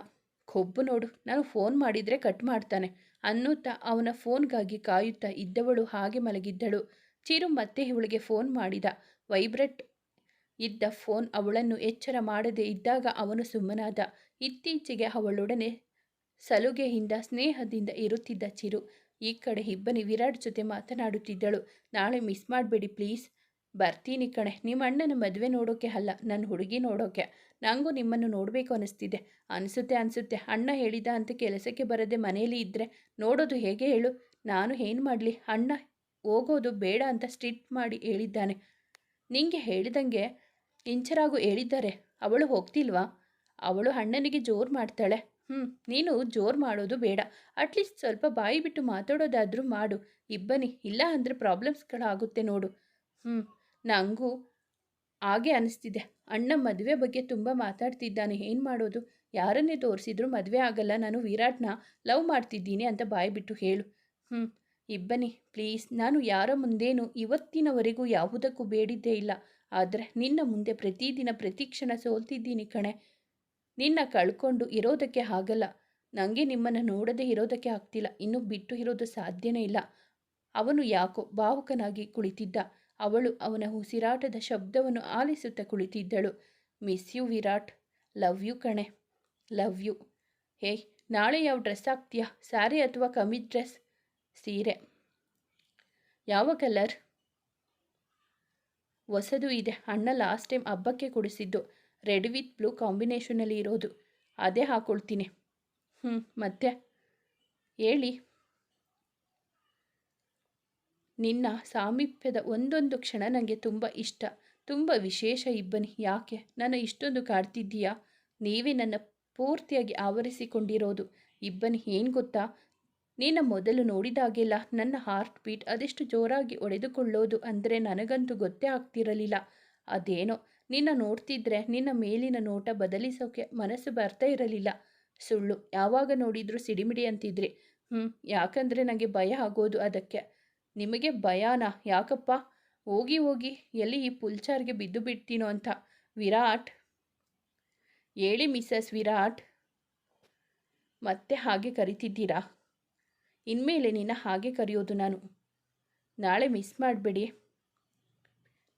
[SPEAKER 1] ಕೊಬ್ಬು ನೋಡು, ನಾನು ಫೋನ್ ಮಾಡಿದರೆ ಕಟ್ ಮಾಡ್ತಾನೆ ಅನ್ನುತ್ತಾ ಅವನ ಫೋನ್ಗಾಗಿ ಕಾಯುತ್ತಾ ಇದ್ದವಳು ಹಾಗೆ ಮಲಗಿದ್ದಳು. ಚಿರು ಮತ್ತೆ ಇವಳಿಗೆ ಫೋನ್ ಮಾಡಿದ. ವೈಬ್ರೆಟ್ ಇದ್ದ ಫೋನ್ ಅವಳನ್ನು ಎಚ್ಚರ ಮಾಡದೇ ಇದ್ದಾಗ ಅವನು ಸುಮ್ಮನಾದ. ಇತ್ತೀಚೆಗೆ ಅವಳೊಡನೆ ಸಲುಗೆಯಿಂದ ಸ್ನೇಹದಿಂದ ಇರುತ್ತಿದ್ದ ಚಿರು ಈ ಕಡೆ ಇಬ್ಬನಿ ವಿರಾಟ್ ಜೊತೆ ಮಾತನಾಡುತ್ತಿದ್ದಳು. ನಾಳೆ ಮಿಸ್ ಮಾಡಬೇಡಿ ಪ್ಲೀಸ್. ಬರ್ತೀನಿ ಕಣೆ. ನಿಮ್ಮ ಅಣ್ಣನ ಮದುವೆ ನೋಡೋಕೆ ಅಲ್ಲ ನನ್ನ ಹುಡುಗಿ ನೋಡೋಕೆ. ನನಗೂ ನಿಮ್ಮನ್ನು ನೋಡಬೇಕು ಅನಿಸ್ತಿದೆ. ಅನಿಸುತ್ತೆ ಅನಿಸುತ್ತೆ. ಅಣ್ಣ ಹೇಳಿದ ಅಂತ ಕೆಲಸಕ್ಕೆ ಬರದೆ ಮನೆಯಲ್ಲಿ ಇದ್ದರೆ ನೋಡೋದು ಹೇಗೆ ಹೇಳು? ನಾನು ಏನು ಮಾಡಲಿ? ಅಣ್ಣ ಹೋಗೋದು ಬೇಡ ಅಂತ ಸ್ಟ್ರಿಟ್ ಮಾಡಿ ಹೇಳಿದ್ದಾನೆ. ನಿಂಗೆ ಹೇಳಿದಂಗೆ ಇಂಚರಾಗು ಹೇಳಿದ್ದಾರೆ. ಅವಳು ಹೋಗ್ತಿಲ್ವಾ? ಅವಳು ಅಣ್ಣನಿಗೆ ಜೋರು ಮಾಡ್ತಾಳೆ. ಹ್ಞೂ ನೀನು ಜೋರು ಮಾಡೋದು ಬೇಡ. ಅಟ್ಲೀಸ್ಟ್ ಸ್ವಲ್ಪ ಬಾಯಿ ಬಿಟ್ಟು ಮಾತಾಡೋದಾದರೂ ಮಾಡು. ಇಬ್ಬನಿ, ಇಲ್ಲ ಅಂದರೆ ಪ್ರಾಬ್ಲಮ್ಸ್ಗಳಾಗುತ್ತೆ ನೋಡು. ಹ್ಞೂ ನನಗೂ ಹಾಗೆ ಅನಿಸ್ತಿದೆ. ಅಣ್ಣ ಮದುವೆ ಬಗ್ಗೆ ತುಂಬ ಮಾತಾಡ್ತಿದ್ದಾನೆ. ಏನು ಮಾಡೋದು? ಯಾರನ್ನೇ ತೋರಿಸಿದ್ರು ಮದುವೆ ಆಗಲ್ಲ. ನಾನು ವಿರಾಟ್ನ ಲವ್ ಮಾಡ್ತಿದ್ದೀನಿ ಅಂತ ಬಾಯಿ ಬಿಟ್ಟು ಹೇಳು. ಹ್ಞೂ ಇಬ್ಬನಿ, ಪ್ಲೀಸ್. ನಾನು ಯಾರ ಮುಂದೇನು ಇವತ್ತಿನವರೆಗೂ ಯಾವುದಕ್ಕೂ ಬೇಡಿದ್ದೇ ಇಲ್ಲ. ಆದರೆ ನಿನ್ನ ಮುಂದೆ ಪ್ರತಿದಿನ ಪ್ರತಿ ಕ್ಷಣ ಸೋಲ್ತಿದ್ದೀನಿ ಕಣೆ. ನಿನ್ನ ಕಳ್ಕೊಂಡು ಇರೋದಕ್ಕೆ ಆಗಲ್ಲ. ನನಗೆ ನಿಮ್ಮನ್ನು ನೋಡದೇ ಇರೋದಕ್ಕೆ ಆಗ್ತಿಲ್ಲ. ಇನ್ನು ಬಿಟ್ಟು ಇರೋದು ಸಾಧ್ಯನೇ ಇಲ್ಲ. ಅವನು ಯಾಕೋ ಭಾವುಕನಾಗಿ ಕುಳಿತಿದ್ದ. ಅವಳು ಅವನ ಉಸಿರಾಟದ ಶಬ್ದವನ್ನು ಆಲಿಸುತ್ತಾ ಕುಳಿತಿದ್ದಳು. Miss you Virat. Love you ಕಣೆ. ಲವ್ ಯು ಹೇ, ನಾಳೆ ಯಾವ ಡ್ರೆಸ್ ಹಾಕ್ತೀಯಾ? ಸ್ಯಾರಿ ಅಥವಾ ಕಮ್ಮಿ ಡ್ರೆಸ್? ಸೀರೆ. ಯಾವ ಕಲರ್? ಹೊಸದು ಇದೆ. ಅಣ್ಣ ಲಾಸ್ಟ್ ಟೈಮ್ ಹಬ್ಬಕ್ಕೆ ಕೊಡಿಸಿದ್ದು. ರೆಡ್ ವಿತ್ ಬ್ಲೂ ಕಾಂಬಿನೇಷನಲ್ಲಿ ಇರೋದು. ಅದೇ ಹಾಕ್ಕೊಳ್ತೀನಿ ಹ್ಞೂ ಮತ್ತೆ? ಹೇಳಿ. ನಿನ್ನ ಸಾಮೀಪ್ಯದ ಒಂದೊಂದು ಕ್ಷಣ ನನಗೆ ತುಂಬ ಇಷ್ಟ. ತುಂಬ ವಿಶೇಷ ಇಬ್ಬನಿ. ಯಾಕೆ? ನಾನು ಇಷ್ಟೊಂದು ಕಾಡ್ತಿದ್ದೀಯಾ? ನೀವೇ ನನ್ನ ಪೂರ್ತಿಯಾಗಿ ಆವರಿಸಿಕೊಂಡಿರೋದು. ಇಬ್ಬನಿ, ಏನು ಗೊತ್ತಾ? ನೀನು ಮೊದಲು ನೋಡಿದಾಗೆಲ್ಲ ನನ್ನ ಹಾರ್ಟ್ ಬೀಟ್ ಅದೆಷ್ಟು ಜೋರಾಗಿ ಒಡೆದುಕೊಳ್ಳೋದು ಅಂದರೆ ನನಗಂತೂ ಗೊತ್ತೇ ಆಗ್ತಿರಲಿಲ್ಲ. ಅದೇನೋ? ನಿನ್ನ ನೋಡ್ತಿದ್ರೆ ನಿನ್ನ ಮೇಲಿನ ನೋಟ ಬದಲಿಸೋಕೆ ಮನಸ್ಸು ಬರ್ತಾ ಇರಲಿಲ್ಲ. ಸುಳ್ಳು. ಯಾವಾಗ ನೋಡಿದರೂ ಸಿಡಿಮಿಡಿ ಅಂತಿದ್ರಿ. ಹ್ಞೂ ಯಾಕಂದರೆ ನನಗೆ ಭಯ ಆಗೋದು ಅದಕ್ಕೆ. ನಿಮಗೆ ಭಯನಾ? ಯಾಕಪ್ಪ? ಹೋಗಿ ಹೋಗಿ, ಎಲ್ಲಿ ಈ ಪುಲ್ಚಾರ್ಗೆ ಬಿದ್ದು ಬಿಡ್ತೀನೋ ಅಂತ. ವಿರಾಟ್? ಹೇಳಿ ಮಿಸ್ಸಸ್ ವಿರಾಟ್. ಮತ್ತೆ ಹಾಗೆ ಕರಿತಿದ್ದೀರಾ? ಇನ್ಮೇಲೆ ನಿನ್ನ ಹಾಗೆ ಕರೆಯೋದು ನಾನು. ನಾಳೆ ಮಿಸ್ ಮಾಡಬೇಡಿ.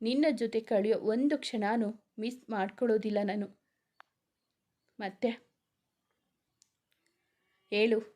[SPEAKER 1] ನಿನ್ನ ಜೊತೆ ಕಳೆಯೋ ಒಂದು ಕ್ಷಣನೂ ಮಿಸ್ ಮಾಡ್ಕೊಳ್ಳೋದಿಲ್ಲ ನಾನು. ಮತ್ತೆ? ಹೇಳು.